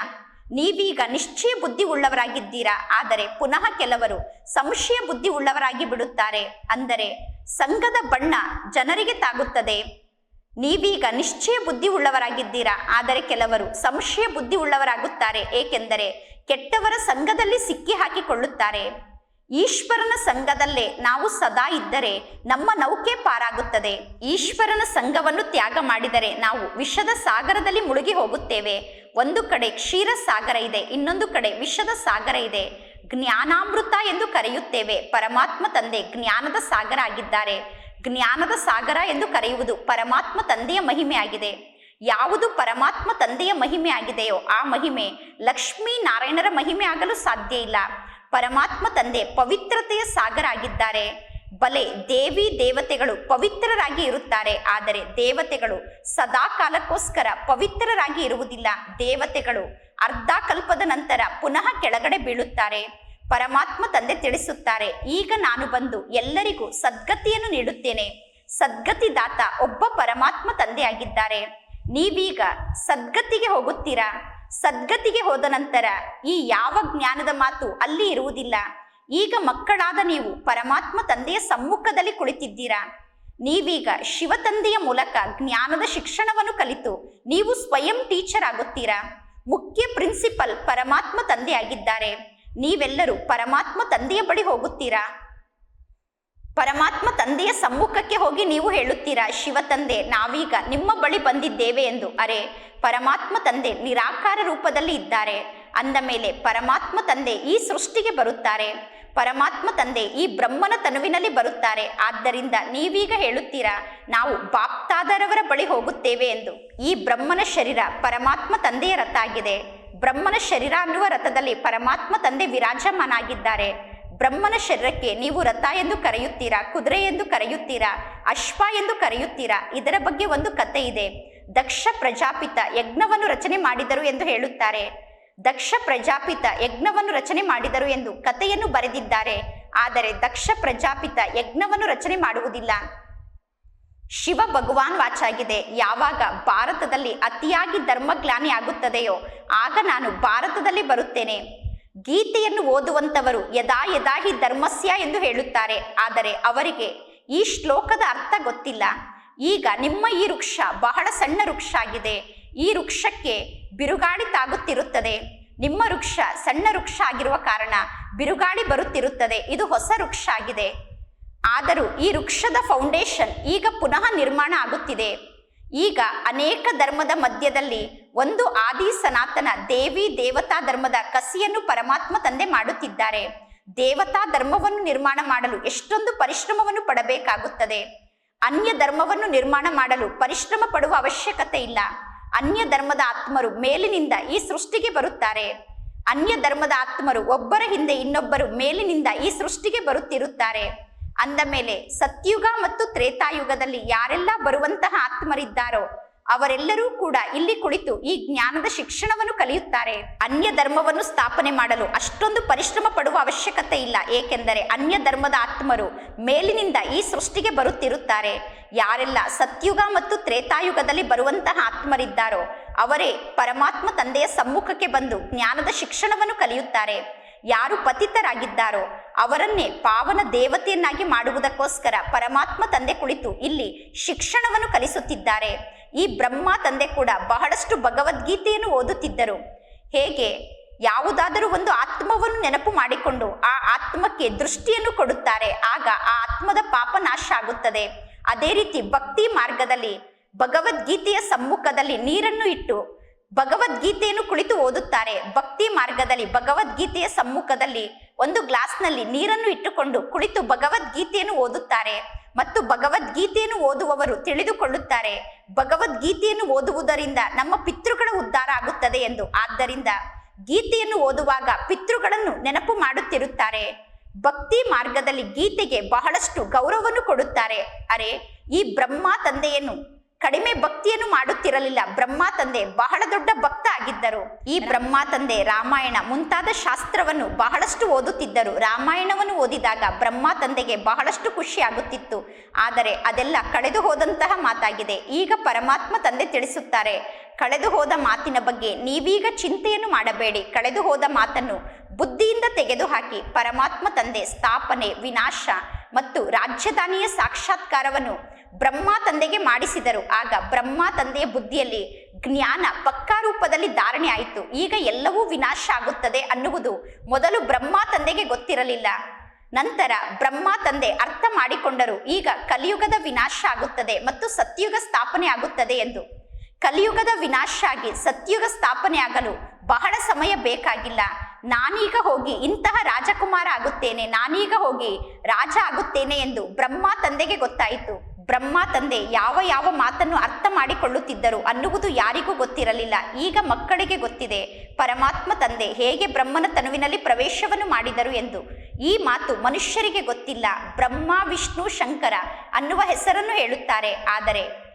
ನೀವೀಗ ನಿಶ್ಚಯ ಬುದ್ಧಿ ಉಳ್ಳವರಾಗಿದ್ದೀರಾ? ಆದರೆ ಪುನಃ ಕೆಲವರು ಸಂಶಯ ಬುದ್ಧಿ ಉಳ್ಳವರಾಗಿ ಬಿಡುತ್ತಾರೆ. ಅಂದರೆ ಸಂಘದ ಬಣ್ಣ ಜನರಿಗೆ ತಾಗುತ್ತದೆ. ನೀವೀಗ ನಿಶ್ಚಯ ಬುದ್ಧಿ ಉಳ್ಳವರಾಗಿದ್ದೀರಾ? ಆದರೆ ಕೆಲವರು ಸಂಶಯ ಬುದ್ಧಿ ಉಳ್ಳವರಾಗುತ್ತಾರೆ. ಏಕೆಂದರೆ ಕೆಟ್ಟವರ ಸಂಘದಲ್ಲಿ ಸಿಕ್ಕಿ ಹಾಕಿಕೊಳ್ಳುತ್ತಾರೆ ಈಶ್ವರನ ಸಂಘದಲ್ಲೇ ನಾವು ಸದಾ ಇದ್ದರೆ ನಮ್ಮ ನೌಕೆ ಪಾರಾಗುತ್ತದೆ. ಈಶ್ವರನ ಸಂಘವನ್ನು ತ್ಯಾಗ ಮಾಡಿದರೆ ನಾವು ವಿಷದ ಸಾಗರದಲ್ಲಿ ಮುಳುಗಿ ಹೋಗುತ್ತೇವೆ. ಒಂದು ಕಡೆ ಕ್ಷೀರ ಸಾಗರ ಇದೆ, ಇನ್ನೊಂದು ಕಡೆ ವಿಷದ ಸಾಗರ ಇದೆ. ಜ್ಞಾನಾಮೃತ ಎಂದು ಕರೆಯುತ್ತೇವೆ. ಪರಮಾತ್ಮ ತಂದೆ ಜ್ಞಾನದ ಸಾಗರ ಆಗಿದ್ದಾರೆ. ಜ್ಞಾನದ ಸಾಗರ ಎಂದು ಕರೆಯುವುದು ಪರಮಾತ್ಮ ತಂದೆಯ ಮಹಿಮೆ ಆಗಿದೆ ಯಾವುದು ಪರಮಾತ್ಮ ತಂದೆಯ ಮಹಿಮೆ ಆಗಿದೆಯೋ ಆ ಮಹಿಮೆ ಲಕ್ಷ್ಮೀ ನಾರಾಯಣರ ಮಹಿಮೆ ಆಗಲು ಸಾಧ್ಯ ಇಲ್ಲ. ಪರಮಾತ್ಮ ತಂದೆ ಪವಿತ್ರತೆಯ ಸಾಗರ ಆಗಿದ್ದಾರೆ ಬಲೆ ದೇವಿ ದೇವತೆಗಳು ಪವಿತ್ರರಾಗಿ ಇರುತ್ತಾರೆ. ಆದರೆ ದೇವತೆಗಳು ಸದಾ ಕಾಲಕ್ಕೋಸ್ಕರ ಪವಿತ್ರರಾಗಿ ಇರುವುದಿಲ್ಲ. ದೇವತೆಗಳು ಅರ್ಧ ಕಲ್ಪದ ನಂತರ ಪುನಃ ಕೆಳಗಡೆ ಬೀಳುತ್ತಾರೆ. ಪರಮಾತ್ಮ ತಂದೆ ತಿಳಿಸುತ್ತಾರೆ, ಈಗ ನಾನು ಬಂದು ಎಲ್ಲರಿಗೂ ಸದ್ಗತಿಯನ್ನು ನೀಡುತ್ತೇನೆ. ಸದ್ಗತಿ ದಾತ ಒಬ್ಬ ಪರಮಾತ್ಮ ತಂದೆಯಾಗಿದ್ದಾರೆ. ನೀವೀಗ ಸದ್ಗತಿಗೆ ಹೋಗುತ್ತೀರಾ? ಸದ್ಗತಿಗೆ ಹೋದ ನಂತರ ಈ ಯಾವ ಜ್ಞಾನದ ಮಾತು ಅಲ್ಲಿ ಇರುವುದಿಲ್ಲ. ಈಗ ಮಕ್ಕಳಾದ ನೀವು ಪರಮಾತ್ಮ ತಂದೆಯ ಸಮ್ಮುಖದಲ್ಲಿ ಕುಳಿತಿದ್ದೀರಾ. ನೀವೀಗ ಶಿವ ತಂದೆಯ ಮೂಲಕ ಜ್ಞಾನದ ಶಿಕ್ಷಣವನ್ನು ಕಲಿತು ನೀವು ಸ್ವಯಂ ಟೀಚರ್ ಆಗುತ್ತೀರಾ. ಮುಖ್ಯ ಪ್ರಿನ್ಸಿಪಲ್ ಪರಮಾತ್ಮ ತಂದೆಯಾಗಿದ್ದಾರೆ. ನೀವೆಲ್ಲರೂ ಪರಮಾತ್ಮ ತಂದೆಯ ಬಳಿ ಹೋಗುತ್ತೀರಾ. ಪರಮಾತ್ಮ ತಂದೆಯ ಸಮ್ಮುಖಕ್ಕೆ ಹೋಗಿ ನೀವು ಹೇಳುತ್ತೀರಾ, ಶಿವ ತಂದೆ, ನಾವೀಗ ನಿಮ್ಮ ಬಳಿ ಬಂದಿದ್ದೇವೆ ಎಂದು. ಅರೆ, ಪರಮಾತ್ಮ ತಂದೆ ನಿರಾಕಾರ ರೂಪದಲ್ಲಿ ಇದ್ದಾರೆ. ಅಂದ ಮೇಲೆ ಪರಮಾತ್ಮ ತಂದೆ ಈ ಸೃಷ್ಟಿಗೆ ಬರುತ್ತಾರೆ. ಪರಮಾತ್ಮ ತಂದೆ ಈ ಬ್ರಹ್ಮನ ತನುವಿನಲ್ಲಿ ಬರುತ್ತಾರೆ. ಆದ್ದರಿಂದ ನೀವೀಗ ಹೇಳುತ್ತೀರಾ, ನಾವು ಬಾಪ್ತಾದರವರ ಬಳಿ ಹೋಗುತ್ತೇವೆ ಎಂದು. ಈ ಬ್ರಹ್ಮನ ಶರೀರ ಪರಮಾತ್ಮ ತಂದೆಯ ರಥ ಆಗಿದೆ ಬ್ರಹ್ಮನ ಶರೀರ ಅನ್ನುವ ರಥದಲ್ಲಿ ಪರಮಾತ್ಮ ತಂದೆ ವಿರಾಜಮಾನಾಗಿದ್ದಾರೆ. ಬ್ರಹ್ಮನ ಶರೀರಕ್ಕೆ ನೀವು ರಥ ಎಂದು ಕರೆಯುತ್ತೀರಾ, ಕುದುರೆ ಎಂದು ಕರೆಯುತ್ತೀರಾ, ಅಶ್ವ ಎಂದು ಕರೆಯುತ್ತೀರಾ? ಇದರ ಬಗ್ಗೆ ಒಂದು ಕತೆ ಇದೆ. ದಕ್ಷ ಪ್ರಜಾಪಿತ ಯಜ್ಞವನ್ನು ರಚನೆ ಮಾಡಿದರು ಎಂದು ಹೇಳುತ್ತಾರೆ. ದಕ್ಷ ಪ್ರಜಾಪಿತ ಯಜ್ಞವನ್ನು ರಚನೆ ಮಾಡಿದರು ಎಂದು ಕಥೆಯನ್ನು ಬರೆದಿದ್ದಾರೆ. ಆದರೆ ದಕ್ಷ ಪ್ರಜಾಪಿತ ಯಜ್ಞವನ್ನು ರಚನೆ ಮಾಡುವುದಿಲ್ಲ. ಶಿವ ಭಗವಾನ್ ವಾಚಾಗಿದೆ. ಯಾವಾಗ? ಭಾರತದಲ್ಲಿ ಅತಿಯಾಗಿ ಧರ್ಮಗ್ಲಾನಿ ಆಗುತ್ತದೆಯೋ ಆಗ ನಾನು ಭಾರತದಲ್ಲಿ ಬರುತ್ತೇನೆ. ಗೀತೆಯನ್ನು ಓದುವಂತವರು ಯದಾ ಯದಾಹಿ ಧರ್ಮಸ್ಯ ಎಂದು ಹೇಳುತ್ತಾರೆ. ಆದರೆ ಅವರಿಗೆ ಈ ಶ್ಲೋಕದ ಅರ್ಥ ಗೊತ್ತಿಲ್ಲ. ಈಗ ನಿಮ್ಮ ಈ ವೃಕ್ಷ ಬಹಳ ಸಣ್ಣ ವೃಕ್ಷ ಆಗಿದೆ. ಈ ವೃಕ್ಷಕ್ಕೆ ಬಿರುಗಾಳಿ ತಾಗುತ್ತಿರುತ್ತದೆ. ನಿಮ್ಮ ವೃಕ್ಷ ಸಣ್ಣ ವೃಕ್ಷ ಆಗಿರುವ ಕಾರಣ ಬಿರುಗಾಳಿ ಬರುತ್ತಿರುತ್ತದೆ. ಇದು ಹೊಸ ವೃಕ್ಷ ಆಗಿದೆ. ಆದರೂ ಈ ವೃಕ್ಷದ ಫೌಂಡೇಶನ್ ಈಗ ಪುನಃ ನಿರ್ಮಾಣ ಆಗುತ್ತಿದೆ. ಈಗ ಅನೇಕ ಧರ್ಮದ ಮಧ್ಯದಲ್ಲಿ ಒಂದು ಆದಿ ಸನಾತನ ದೇವಿ ದೇವತಾ ಧರ್ಮದ ಕಸಿಯನ್ನು ಪರಮಾತ್ಮ ತಂದೆ ಮಾಡುತ್ತಿದ್ದಾರೆ. ದೇವತಾ ಧರ್ಮವನ್ನು ನಿರ್ಮಾಣ ಮಾಡಲು ಎಷ್ಟೊಂದು ಪರಿಶ್ರಮವನ್ನು ಪಡಬೇಕಾಗುತ್ತದೆ. ಅನ್ಯ ಧರ್ಮವನ್ನು ನಿರ್ಮಾಣ ಮಾಡಲು ಪರಿಶ್ರಮ ಪಡುವ ಅವಶ್ಯಕತೆ ಇಲ್ಲ. ಅನ್ಯ ಧರ್ಮದ ಆತ್ಮರು ಮೇಲಿನಿಂದ ಈ ಸೃಷ್ಟಿಗೆ ಬರುತ್ತಾರೆ. ಅನ್ಯ ಧರ್ಮದ ಆತ್ಮರು ಒಬ್ಬರ ಹಿಂದೆ ಇನ್ನೊಬ್ಬರು ಮೇಲಿನಿಂದ ಈ ಸೃಷ್ಟಿಗೆ ಬರುತ್ತಿರುತ್ತಾರೆ. ಅಂದ ಮೇಲೆ ಸತ್ಯುಗ ಮತ್ತು ತ್ರೇತಾಯುಗದಲ್ಲಿ ಯಾರೆಲ್ಲ ಬರುವಂತಹ ಆತ್ಮರಿದ್ದಾರೋ ಅವರೆಲ್ಲರೂ ಕೂಡ ಇಲ್ಲಿ ಕುಳಿತು ಈ ಜ್ಞಾನದ ಶಿಕ್ಷಣವನ್ನು ಕಲಿಯುತ್ತಾರೆ. ಅನ್ಯ ಧರ್ಮವನ್ನು ಸ್ಥಾಪನೆ ಮಾಡಲು ಅಷ್ಟೊಂದು ಪರಿಶ್ರಮ ಪಡುವ ಅವಶ್ಯಕತೆ ಇಲ್ಲ. ಏಕೆಂದರೆ ಅನ್ಯ ಧರ್ಮದ ಆತ್ಮರು ಮೇಲಿನಿಂದ ಈ ಸೃಷ್ಟಿಗೆ ಬರುತ್ತಿರುತ್ತಾರೆ. ಯಾರೆಲ್ಲ ಸತ್ಯುಗ ಮತ್ತು ತ್ರೇತಾಯುಗದಲ್ಲಿ ಬರುವಂತಹ ಆತ್ಮರಿದ್ದಾರೋ ಅವರೇ ಪರಮಾತ್ಮ ತಂದೆಯ ಸಮ್ಮುಖಕ್ಕೆ ಬಂದು ಜ್ಞಾನದ ಶಿಕ್ಷಣವನ್ನು ಕಲಿಯುತ್ತಾರೆ. ಯಾರು ಪತಿತರಾಗಿದ್ದಾರೋ ಅವರನ್ನೇ ಪಾವನ ದೇವತೆಯನ್ನಾಗಿ ಮಾಡುವುದಕ್ಕೋಸ್ಕರ ಪರಮಾತ್ಮ ತಂದೆ ಕುಳಿತು ಇಲ್ಲಿ ಶಿಕ್ಷಣವನ್ನು ಕಲಿಸುತ್ತಿದ್ದಾರೆ. ಈ ಬ್ರಹ್ಮ ತಂದೆ ಕೂಡ ಬಹಳಷ್ಟು ಭಗವದ್ಗೀತೆಯನ್ನು ಓದುತ್ತಿದ್ದರು. ಹೇಗೆ? ಯಾವುದಾದರೂ ಒಂದು ಆತ್ಮವನ್ನು ನೆನಪು ಮಾಡಿಕೊಂಡು ಆ ಆತ್ಮಕ್ಕೆ ದೃಷ್ಟಿಯನ್ನು ಕೊಡುತ್ತಾರೆ, ಆಗ ಆ ಆತ್ಮದ ಪಾಪ ನಾಶ ಆಗುತ್ತದೆ. ಅದೇ ರೀತಿ ಭಕ್ತಿ ಮಾರ್ಗದಲ್ಲಿ ಭಗವದ್ಗೀತೆಯ ಸಮ್ಮುಖದಲ್ಲಿ ನೀರನ್ನು ಇಟ್ಟು ಭಗವದ್ಗೀತೆಯನ್ನು ಕುಳಿತು ಓದುತ್ತಾರೆ. ಭಕ್ತಿ ಮಾರ್ಗದಲ್ಲಿ, ಭಗವದ್ಗೀತೆಯ ಸಮ್ಮುಖದಲ್ಲಿ ಒಂದು ಗ್ಲಾಸ್ನಲ್ಲಿ ನೀರನ್ನು ಇಟ್ಟುಕೊಂಡು ಕುಳಿತು ಭಗವದ್ಗೀತೆಯನ್ನು ಓದುತ್ತಾರೆ. ಮತ್ತು ಭಗವದ್ಗೀತೆಯನ್ನು ಓದುವವರು ತಿಳಿದುಕೊಳ್ಳುತ್ತಾರೆ. ಭಗವದ್ಗೀತೆಯನ್ನು ಓದುವುದರಿಂದ ನಮ್ಮ ಪಿತೃಗಳ ಉದ್ಧಾರ ಆಗುತ್ತದೆ ಎಂದು. ಆದ್ದರಿಂದ ಗೀತೆಯನ್ನು ಓದುವಾಗ ಪಿತೃಗಳನ್ನು ನೆನಪು ಮಾಡುತ್ತಿರುತ್ತಾರೆ. ಭಕ್ತಿ ಮಾರ್ಗದಲ್ಲಿ ಗೀತೆಗೆ ಬಹಳಷ್ಟು ಗೌರವವನ್ನು ಕೊಡುತ್ತಾರೆ. ಅರೆ, ಈ ಬ್ರಹ್ಮ ತಂದೆಯನ್ನು ಕಡಿಮೆ ಭಕ್ತಿಯನ್ನು ಮಾಡುತ್ತಿರಲಿಲ್ಲ. ಬ್ರಹ್ಮ ತಂದೆ ಬಹಳ ದೊಡ್ಡ ಭಕ್ತ ಆಗಿದ್ದರು. ಈ ಬ್ರಹ್ಮ ತಂದೆ ರಾಮಾಯಣ ಮುಂತಾದ ಶಾಸ್ತ್ರವನ್ನು ಬಹಳಷ್ಟು ಓದುತ್ತಿದ್ದರು. ರಾಮಾಯಣವನ್ನು ಓದಿದಾಗ ಬ್ರಹ್ಮ ತಂದೆಗೆ ಬಹಳಷ್ಟು ಖುಷಿ ಆಗುತ್ತಿತ್ತು. ಆದರೆ ಅದೆಲ್ಲ ಕಳೆದು ಹೋದಂತಹ ಮಾತಾಗಿದೆ. ಈಗ ಪರಮಾತ್ಮ ತಂದೆ ತಿಳಿಸುತ್ತಾರೆ, ಕಳೆದು ಹೋದ ಮಾತಿನ ಬಗ್ಗೆ ನೀವೀಗ ಚಿಂತೆಯನ್ನು ಮಾಡಬೇಡಿ. ಕಳೆದು ಹೋದ ಮಾತನ್ನು ಬುದ್ಧಿಯಿಂದ ತೆಗೆದುಹಾಕಿ. ಪರಮಾತ್ಮ ತಂದೆ ಸ್ಥಾಪನೆ, ವಿನಾಶ ಮತ್ತು ರಾಜಧಾನಿಯ ಸಾಕ್ಷಾತ್ಕಾರವನ್ನು ಬ್ರಹ್ಮ ತಂದೆಗೆ ಮಾಡಿಸಿದರು. ಆಗ ಬ್ರಹ್ಮ ತಂದೆಯ ಬುದ್ಧಿಯಲ್ಲಿ ಜ್ಞಾನ ಪಕ್ಕಾ ರೂಪದಲ್ಲಿ ಧಾರಣೆ ಆಯಿತು. ಈಗ ಎಲ್ಲವೂ ವಿನಾಶ ಆಗುತ್ತದೆ ಅನ್ನುವುದು ಮೊದಲು ಬ್ರಹ್ಮ ತಂದೆಗೆ ಗೊತ್ತಿರಲಿಲ್ಲ. ನಂತರ ಬ್ರಹ್ಮ ತಂದೆ ಅರ್ಥ ಮಾಡಿಕೊಂಡರು. ಈಗ ಕಲಿಯುಗದ ವಿನಾಶ ಆಗುತ್ತದೆ ಮತ್ತು ಸತ್ಯುಗ ಸ್ಥಾಪನೆ ಆಗುತ್ತದೆ ಎಂದು. ಕಲಿಯುಗದ ವಿನಾಶ ಆಗಿ ಸತ್ಯುಗ ಸ್ಥಾಪನೆ ಆಗಲು ಬಹಳ ಸಮಯ ಬೇಕಾಗಿಲ್ಲ. ನಾನೀಗ ಹೋಗಿ ಇಂತಹ ರಾಜಕುಮಾರ ಆಗುತ್ತೇನೆ. ನಾನೀಗ ಹೋಗಿ ರಾಜ ಆಗುತ್ತೇನೆ ಎಂದು ಬ್ರಹ್ಮ ತಂದೆಗೆ ಗೊತ್ತಾಯಿತು. ಬ್ರಹ್ಮ ತಂದೆ ಯಾವ ಯಾವ ಮಾತನ್ನು ಅರ್ಥ ಮಾಡಿಕೊಳ್ಳುತ್ತಿದ್ದರು ಅನ್ನುವುದು ಯಾರಿಗೂ ಗೊತ್ತಿರಲಿಲ್ಲ. ಈಗ ಮಕ್ಕಳಿಗೆ ಗೊತ್ತಿದೆ. ಪರಮಾತ್ಮ ತಂದೆ ಹೇಗೆ ಬ್ರಹ್ಮನ ತನುವಿನಲ್ಲಿ ಪ್ರವೇಶವನ್ನು ಮಾಡಿದರು ಎಂದು. ಈ ಮಾತು ಮನುಷ್ಯರಿಗೆ ಗೊತ್ತಿಲ್ಲ. ಬ್ರಹ್ಮ, ವಿಷ್ಣು, ಶಂಕರ ಅನ್ನುವ ಹೆಸರನ್ನು ಹೇಳುತ್ತಾರೆ. ಆದರೆ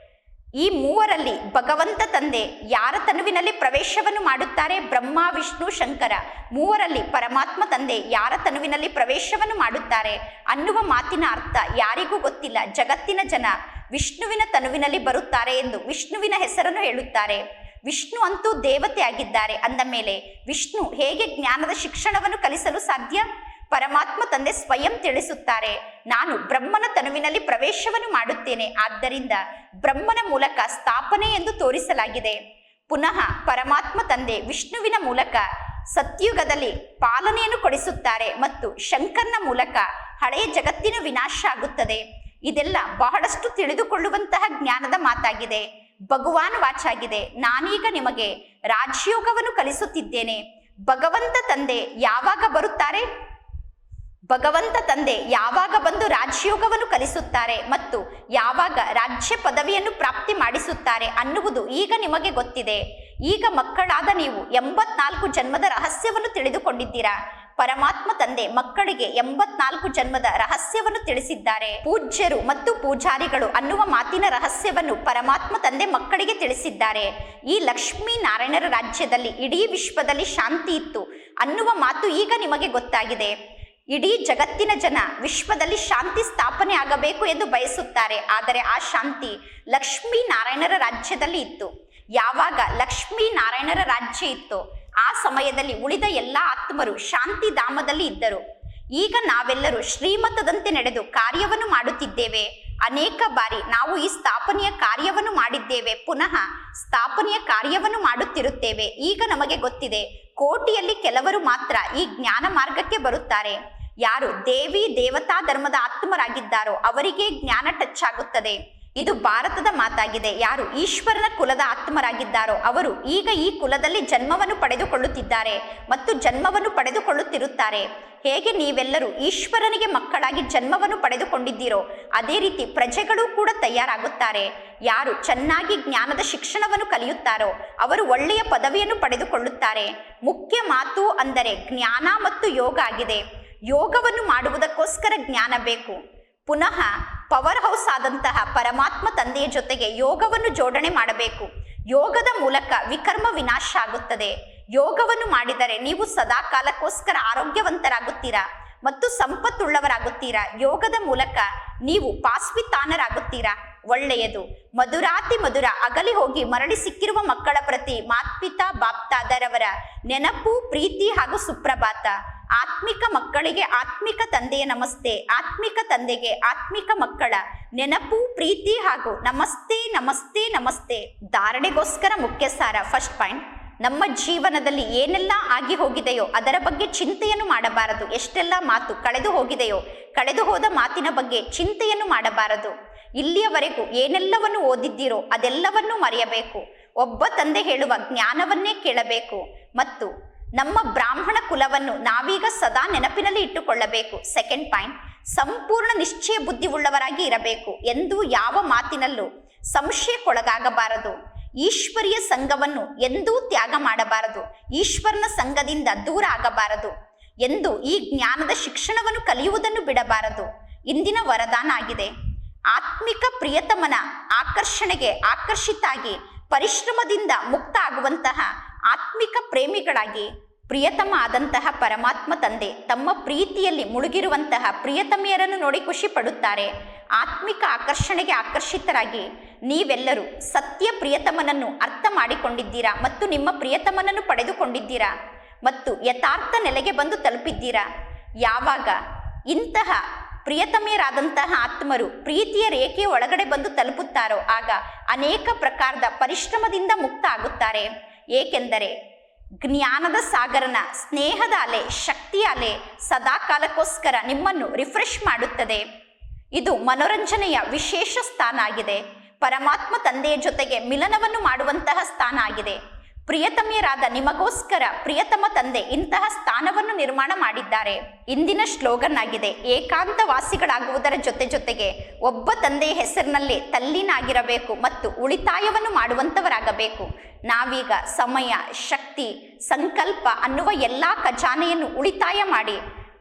ಈ ಮೂವರಲ್ಲಿ ಭಗವಂತ ತಂದೆ ಯಾರ ತನುವಿನಲ್ಲಿ ಪ್ರವೇಶವನ್ನು ಮಾಡುತ್ತಾರೆ? ಬ್ರಹ್ಮ, ವಿಷ್ಣು, ಶಂಕರ. ಮೂವರಲ್ಲಿ ಪರಮಾತ್ಮ ತಂದೆ ಯಾರ ತನುವಿನಲ್ಲಿ ಪ್ರವೇಶವನ್ನು ಮಾಡುತ್ತಾರೆ? ಅನ್ನುವ ಮಾತಿನ ಅರ್ಥ ಯಾರಿಗೂ ಗೊತ್ತಿಲ್ಲ. ಜಗತ್ತಿನ ಜನ ವಿಷ್ಣುವಿನ ತನುವಿನಲ್ಲಿ ಬರುತ್ತಾರೆ ಎಂದು ವಿಷ್ಣುವಿನ ಹೆಸರನ್ನು ಹೇಳುತ್ತಾರೆ. ವಿಷ್ಣು ಅಂತೂ ದೇವತೆ ಆಗಿದ್ದಾರೆ ಅಂದ ಮೇಲೆ ವಿಷ್ಣು ಹೇಗೆ ಜ್ಞಾನದ ಶಿಕ್ಷಣವನ್ನು ಕಲಿಸಲು ಸಾಧ್ಯ? ಪರಮಾತ್ಮ ತಂದೆ ಸ್ವಯಂ ತಿಳಿಸುತ್ತಾರೆ. ನಾನು ಬ್ರಹ್ಮನ ತನುವಿನಲ್ಲಿ ಪ್ರವೇಶವನ್ನು ಮಾಡುತ್ತೇನೆ. ಆದ್ದರಿಂದ ಬ್ರಹ್ಮನ ಮೂಲಕ ಸ್ಥಾಪನೆ ಎಂದು ತೋರಿಸಲಾಗಿದೆ. ಪುನಃ ಪರಮಾತ್ಮ ತಂದೆ ವಿಷ್ಣುವಿನ ಮೂಲಕ ಸತ್ಯುಗದಲ್ಲಿ ಪಾಲನೆಯನ್ನು ಕೊಡಿಸುತ್ತಾರೆ ಮತ್ತು ಶಂಕರ್ನ ಮೂಲಕ ಹಳೆಯ ಜಗತ್ತಿನ ವಿನಾಶ ಆಗುತ್ತದೆ. ಇದೆಲ್ಲ ಬಹಳಷ್ಟು ತಿಳಿದುಕೊಳ್ಳುವಂತಹ ಜ್ಞಾನದ ಮಾತಾಗಿದೆ. ಭಗವಾನ್ ವಾಚಾಗಿದೆ. ನಾನೀಗ ನಿಮಗೆ ರಾಜಯೋಗವನ್ನು ಕಲಿಸುತ್ತಿದ್ದೇನೆ. ಭಗವಂತ ತಂದೆ ಯಾವಾಗ ಬರುತ್ತಾರೆ? ಭಗವಂತ ತಂದೆ ಯಾವಾಗ ಬಂದು ರಾಜಯೋಗವನ್ನು ಕಲಿಸುತ್ತಾರೆ ಮತ್ತು ಯಾವಾಗ ರಾಜ್ಯ ಪದವಿಯನ್ನು ಪ್ರಾಪ್ತಿ ಮಾಡಿಸುತ್ತಾರೆ ಅನ್ನುವುದು ಈಗ ನಿಮಗೆ ಗೊತ್ತಿದೆ. ಈಗ ಮಕ್ಕಳಾದ ನೀವು ಎಂಬತ್ನಾಲ್ಕು ಜನ್ಮದ ರಹಸ್ಯವನ್ನು ತಿಳಿದುಕೊಂಡಿದ್ದೀರಾ. ಪರಮಾತ್ಮ ತಂದೆ ಮಕ್ಕಳಿಗೆ ಎಂಬತ್ನಾಲ್ಕು ಜನ್ಮದ ರಹಸ್ಯವನ್ನು ತಿಳಿಸಿದ್ದಾರೆ. ಪೂಜ್ಯರು ಮತ್ತು ಪೂಜಾರಿಗಳು ಅನ್ನುವ ಮಾತಿನ ರಹಸ್ಯವನ್ನು ಪರಮಾತ್ಮ ತಂದೆ ಮಕ್ಕಳಿಗೆ ತಿಳಿಸಿದ್ದಾರೆ. ಈ ಲಕ್ಷ್ಮೀ ನಾರಾಯಣರ ರಾಜ್ಯದಲ್ಲಿ ಇಡೀ ವಿಶ್ವದಲ್ಲಿ ಶಾಂತಿ ಇತ್ತು ಅನ್ನುವ ಮಾತು ಈಗ ನಿಮಗೆ ಗೊತ್ತಾಗಿದೆ. ಇಡೀ ಜಗತ್ತಿನ ಜನ ವಿಶ್ವದಲ್ಲಿ ಶಾಂತಿ ಸ್ಥಾಪನೆ ಆಗಬೇಕು ಎಂದು ಬಯಸುತ್ತಾರೆ. ಆದರೆ ಆ ಶಾಂತಿ ಲಕ್ಷ್ಮೀ ನಾರಾಯಣರ ರಾಜ್ಯದಲ್ಲಿ ಇತ್ತು. ಯಾವಾಗ ಲಕ್ಷ್ಮೀ ನಾರಾಯಣರ ರಾಜ್ಯ ಇತ್ತು, ಆ ಸಮಯದಲ್ಲಿ ಉಳಿದ ಎಲ್ಲ ಆತ್ಮರು ಶಾಂತಿ ಧಾಮದಲ್ಲಿ ಇದ್ದರು. ಈಗ ನಾವೆಲ್ಲರೂ ಶ್ರೀಮತದಂತೆ ನಡೆದು ಕಾರ್ಯವನ್ನು ಮಾಡುತ್ತಿದ್ದೇವೆ. ಅನೇಕ ಬಾರಿ ನಾವು ಈ ಸ್ಥಾಪನೆಯ ಕಾರ್ಯವನ್ನು ಮಾಡಿದ್ದೇವೆ. ಪುನಃ ಸ್ಥಾಪನೆಯ ಕಾರ್ಯವನ್ನು ಮಾಡುತ್ತಿರುತ್ತೇವೆ. ಈಗ ನಮಗೆ ಗೊತ್ತಿದೆ, ಕೋಟಿಯಲ್ಲಿ ಕೆಲವರು ಮಾತ್ರ ಈ ಜ್ಞಾನ ಮಾರ್ಗಕ್ಕೆ ಬರುತ್ತಾರೆ. ಯಾರು ದೇವಿ ದೇವತಾ ಧರ್ಮದ ಆತ್ಮರಾಗಿದ್ದಾರೋ ಅವರಿಗೆ ಜ್ಞಾನ ಟಚ್ ಆಗುತ್ತದೆ. ಇದು ಭಾರತದ ಮಾತಾಗಿದೆ. ಯಾರು ಈಶ್ವರನ ಕುಲದ ಆತ್ಮರಾಗಿದ್ದಾರೋ ಅವರು ಈಗ ಈ ಕುಲದಲ್ಲಿ ಜನ್ಮವನ್ನು ಪಡೆದುಕೊಳ್ಳುತ್ತಿದ್ದಾರೆ ಮತ್ತು ಜನ್ಮವನ್ನು ಪಡೆದುಕೊಳ್ಳುತ್ತಿರುತ್ತಾರೆ. ಹೇಗೆ ನೀವೆಲ್ಲರೂ ಈಶ್ವರನಿಗೆ ಮಕ್ಕಳಾಗಿ ಜನ್ಮವನ್ನು ಪಡೆದುಕೊಂಡಿದ್ದೀರೋ, ಅದೇ ರೀತಿ ಪ್ರಜೆಗಳು ಕೂಡ ತಯಾರಾಗುತ್ತಾರೆ. ಯಾರು ಚೆನ್ನಾಗಿ ಜ್ಞಾನದ ಶಿಕ್ಷಣವನ್ನು ಕಲಿಯುತ್ತಾರೋ, ಅವರು ಒಳ್ಳೆಯ ಪದವಿಯನ್ನು ಪಡೆದುಕೊಳ್ಳುತ್ತಾರೆ. ಮುಖ್ಯ ಮಾತು ಅಂದರೆ ಜ್ಞಾನ ಮತ್ತು ಯೋಗ ಆಗಿದೆ. ಯೋಗವನ್ನು ಮಾಡುವುದಕ್ಕೋಸ್ಕರ ಜ್ಞಾನ ಬೇಕು. ಪುನಃ ಪವರ್ ಹೌಸ್ ಆದಂತಹ ಪರಮಾತ್ಮ ತಂದೆಯ ಜೊತೆಗೆ ಯೋಗವನ್ನು ಜೋಡಣೆ ಮಾಡಬೇಕು. ಯೋಗದ ಮೂಲಕ ವಿಕರ್ಮ ವಿನಾಶ ಆಗುತ್ತದೆ. ಯೋಗವನ್ನು ಮಾಡಿದರೆ ನೀವು ಸದಾ ಕಾಲಕ್ಕೋಸ್ಕರ ಆರೋಗ್ಯವಂತರಾಗುತ್ತೀರಾ ಮತ್ತು ಸಂಪತ್ತುಳ್ಳವರಾಗುತ್ತೀರಾ? ಯೋಗದ ಮೂಲಕ ನೀವು ಪಾಸ್ವಿತಾನರಾಗುತ್ತೀರಾ? ಒಳ್ಳೆಯದು. ಮಧುರಾತಿ ಮಧುರ, ಅಗಲಿ ಹೋಗಿ ಮರಳಿ ಸಿಕ್ಕಿರುವ ಮಕ್ಕಳ ಪ್ರತಿ ಮಾತ್ಪಿತಾ ಬಾಪ್ತಾದರವರ ನೆನಪು, ಪ್ರೀತಿ ಹಾಗೂ ಸುಪ್ರಭಾತ. ಆತ್ಮಿಕ ಮಕ್ಕಳಿಗೆ ಆತ್ಮಿಕ ತಂದೆಯ ನಮಸ್ತೆ, ಆತ್ಮಿಕ ತಂದೆಗೆ ಆತ್ಮಿಕ ಮಕ್ಕಳ ನೆನಪು, ಪ್ರೀತಿ ಹಾಗೂ ನಮಸ್ತೆ ನಮಸ್ತೆ ನಮಸ್ತೆ ಧಾರಣೆಗೋಸ್ಕರ ಮುಖ್ಯ ಸಾರ. ಫಸ್ಟ್ ಪಾಯಿಂಟ್ ನಮ್ಮ ಜೀವನದಲ್ಲಿ ಏನೆಲ್ಲ ಆಗಿ ಹೋಗಿದೆಯೋ ಅದರ ಬಗ್ಗೆ ಚಿಂತೆಯನ್ನು ಮಾಡಬಾರದು. ಎಷ್ಟೆಲ್ಲ ಮಾತು ಕಳೆದು ಹೋಗಿದೆಯೋ, ಕಳೆದು ಹೋದ ಮಾತಿನ ಬಗ್ಗೆ ಚಿಂತೆಯನ್ನು ಮಾಡಬಾರದು. ಇಲ್ಲಿಯವರೆಗೂ ಏನೆಲ್ಲವನ್ನು ಓದಿದ್ದೀರೋ ಅದೆಲ್ಲವನ್ನೂ ಮರೆಯಬೇಕು. ಒಬ್ಬ ತಂದೆ ಹೇಳುವ ಜ್ಞಾನವನ್ನೇ ಕೇಳಬೇಕು. ಮತ್ತು ನಮ್ಮ ಬ್ರಾಹ್ಮಣ ಕುಲವನ್ನು ನಾವೀಗ ಸದಾ ನೆನಪಿನಲ್ಲಿ ಇಟ್ಟುಕೊಳ್ಳಬೇಕು. ಸೆಕೆಂಡ್ ಪಾಯಿಂಟ್ ಸಂಪೂರ್ಣ ನಿಶ್ಚಯ ಬುದ್ಧಿ ಉಳ್ಳವರಾಗಿ ಇರಬೇಕು ಎಂದು ಯಾವ ಮಾತಿನಲ್ಲೂ ಸಂಶಯಕ್ಕೊಳಗಾಗಬಾರದು. ಈಶ್ವರಿಯ ಸಂಘವನ್ನು ಎಂದೂ ತ್ಯಾಗ ಮಾಡಬಾರದು. ಈಶ್ವರನ ಸಂಘದಿಂದ ದೂರ ಆಗಬಾರದು ಎಂದು ಈ ಜ್ಞಾನದ ಶಿಕ್ಷಣವನ್ನು ಕಲಿಯುವುದನ್ನು ಬಿಡಬಾರದು. ಇಂದಿನ ವರದಾನ ಆಗಿದೆ. ಆತ್ಮಿಕ ಪ್ರಿಯತಮನ ಆಕರ್ಷಣೆಗೆ ಆಕರ್ಷಿತಾಗಿ ಪರಿಶ್ರಮದಿಂದ ಮುಕ್ತ ಆಗುವಂತಹ ಆತ್ಮಿಕ ಪ್ರೇಮಿಗಳಾಗಿ ಪ್ರಿಯತಮ ಆದಂತಹ ಪರಮಾತ್ಮ ತಂದೆ ತಮ್ಮ ಪ್ರೀತಿಯಲ್ಲಿ ಮುಳುಗಿರುವಂತಹ ಪ್ರಿಯತಮಿಯರನ್ನು ನೋಡಿ ಖುಷಿ ಪಡುತ್ತಾರೆ. ಆತ್ಮಿಕ ಆಕರ್ಷಣೆಗೆ ಆಕರ್ಷಿತರಾಗಿ ನೀವೆಲ್ಲರೂ ಸತ್ಯ ಪ್ರಿಯತಮನನ್ನು ಅರ್ಥ ಮಾಡಿಕೊಂಡಿದ್ದೀರಾ ಮತ್ತು ನಿಮ್ಮ ಪ್ರಿಯತಮನನ್ನು ಪಡೆದುಕೊಂಡಿದ್ದೀರಾ ಮತ್ತು ಯಥಾರ್ಥ ನೆಲೆಗೆ ಬಂದು ತಲುಪಿದ್ದೀರಾ? ಯಾವಾಗ ಇಂತಹ ಪ್ರಿಯತಮೆಯರಾದಂತಹ ಆತ್ಮರು ಪ್ರೀತಿಯ ರೇಖೆ ಒಳಗಡೆ ಬಂದು ತಲುಪುತ್ತಾರೋ ಆಗ ಅನೇಕ ಪ್ರಕಾರದ ಪರಿಶ್ರಮದಿಂದ ಮುಕ್ತ ಆಗುತ್ತಾರೆ ಏಕೆಂದರೆ ಜ್ಞಾನದ ಸಾಗರನ ಸ್ನೇಹದ ಅಲೆ, ಶಕ್ತಿಯ ಅಲೆ ಸದಾ ಕಾಲಕ್ಕೋಸ್ಕರ ನಿಮ್ಮನ್ನು ರಿಫ್ರೆಶ್ ಮಾಡುತ್ತದೆ. ಇದು ಮನೋರಂಜನೆಯ ವಿಶೇಷ ಸ್ಥಾನ ಆಗಿದೆ. ಪರಮಾತ್ಮ ತಂದೆಯ ಜೊತೆಗೆ ಮಿಲನವನ್ನು ಮಾಡುವಂತಹ ಸ್ಥಾನ ಆಗಿದೆ. ಪ್ರಿಯತಮೆಯರಾದ ನಿಮಗೋಸ್ಕರ ಪ್ರಿಯತಮ ತಂದೆ ಇಂತಹ ಸ್ಥಾನವನ್ನು ನಿರ್ಮಾಣ ಮಾಡಿದ್ದಾರೆ. ಇಂದಿನ ಶ್ಲೋಗನ್ ಆಗಿದೆ ಏಕಾಂತವಾಸಿಗಳಾಗುವುದರ ಜೊತೆ ಜೊತೆಗೆ ಒಬ್ಬ ತಂದೆಯ ಹೆಸರಿನಲ್ಲಿ ತಲ್ಲೀನಾಗಿರಬೇಕು ಮತ್ತು ಉಳಿತಾಯವನ್ನು ಮಾಡುವಂತವರಾಗಬೇಕು ನಾವೀಗ ಸಮಯ, ಶಕ್ತಿ, ಸಂಕಲ್ಪ ಅನ್ನುವ ಎಲ್ಲ ಖಜಾನೆಯನ್ನು ಉಳಿತಾಯ ಮಾಡಿ,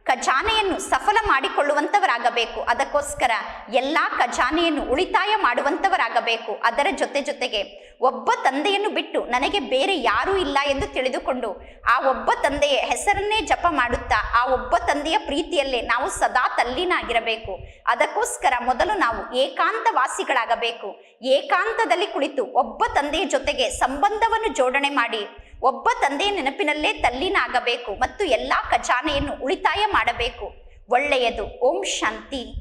ಖಜಾನೆಯನ್ನು ಸಫಲ ಮಾಡಿಕೊಳ್ಳುವಂತವರಾಗಬೇಕು ಅದಕ್ಕೋಸ್ಕರ ಎಲ್ಲ ಖಜಾನೆಯನ್ನು ಉಳಿತಾಯ ಮಾಡುವಂತವರಾಗಬೇಕು ಅದರ ಜೊತೆ ಜೊತೆಗೆ ಒಬ್ಬ ತಂದೆಯನ್ನು ಬಿಟ್ಟು ನನಗೆ ಬೇರೆ ಯಾರೂ ಇಲ್ಲ ಎಂದು ತಿಳಿದುಕೊಂಡು ಆ ಒಬ್ಬ ತಂದೆಯ ಹೆಸರನ್ನೇ ಜಪ ಮಾಡುತ್ತಾ ಆ ಒಬ್ಬ ತಂದೆಯ ಪ್ರೀತಿಯಲ್ಲೇ ನಾವು ಸದಾ ತಲ್ಲೀನಾಗಿರಬೇಕು. ಅದಕ್ಕೋಸ್ಕರ ಮೊದಲು ನಾವು ಏಕಾಂತವಾಸಿಗಳಾಗಬೇಕು. ಏಕಾಂತದಲ್ಲಿ ಕುಳಿತು ಒಬ್ಬ ತಂದೆಯ ಜೊತೆಗೆ ಸಂಬಂಧವನ್ನು ಜೋಡಣೆ ಮಾಡಿ ಒಬ್ಬ ತಂದೆಯ ನೆನಪಿನಲ್ಲೇ ತಲ್ಲೀನಾಗಬೇಕು ಮತ್ತು ಎಲ್ಲಾ ಖಜಾನೆಯನ್ನು ಉಳಿತಾಯ ಮಾಡಬೇಕು. ಒಳ್ಳೆಯದು. ಓಂ ಶಾಂತಿ.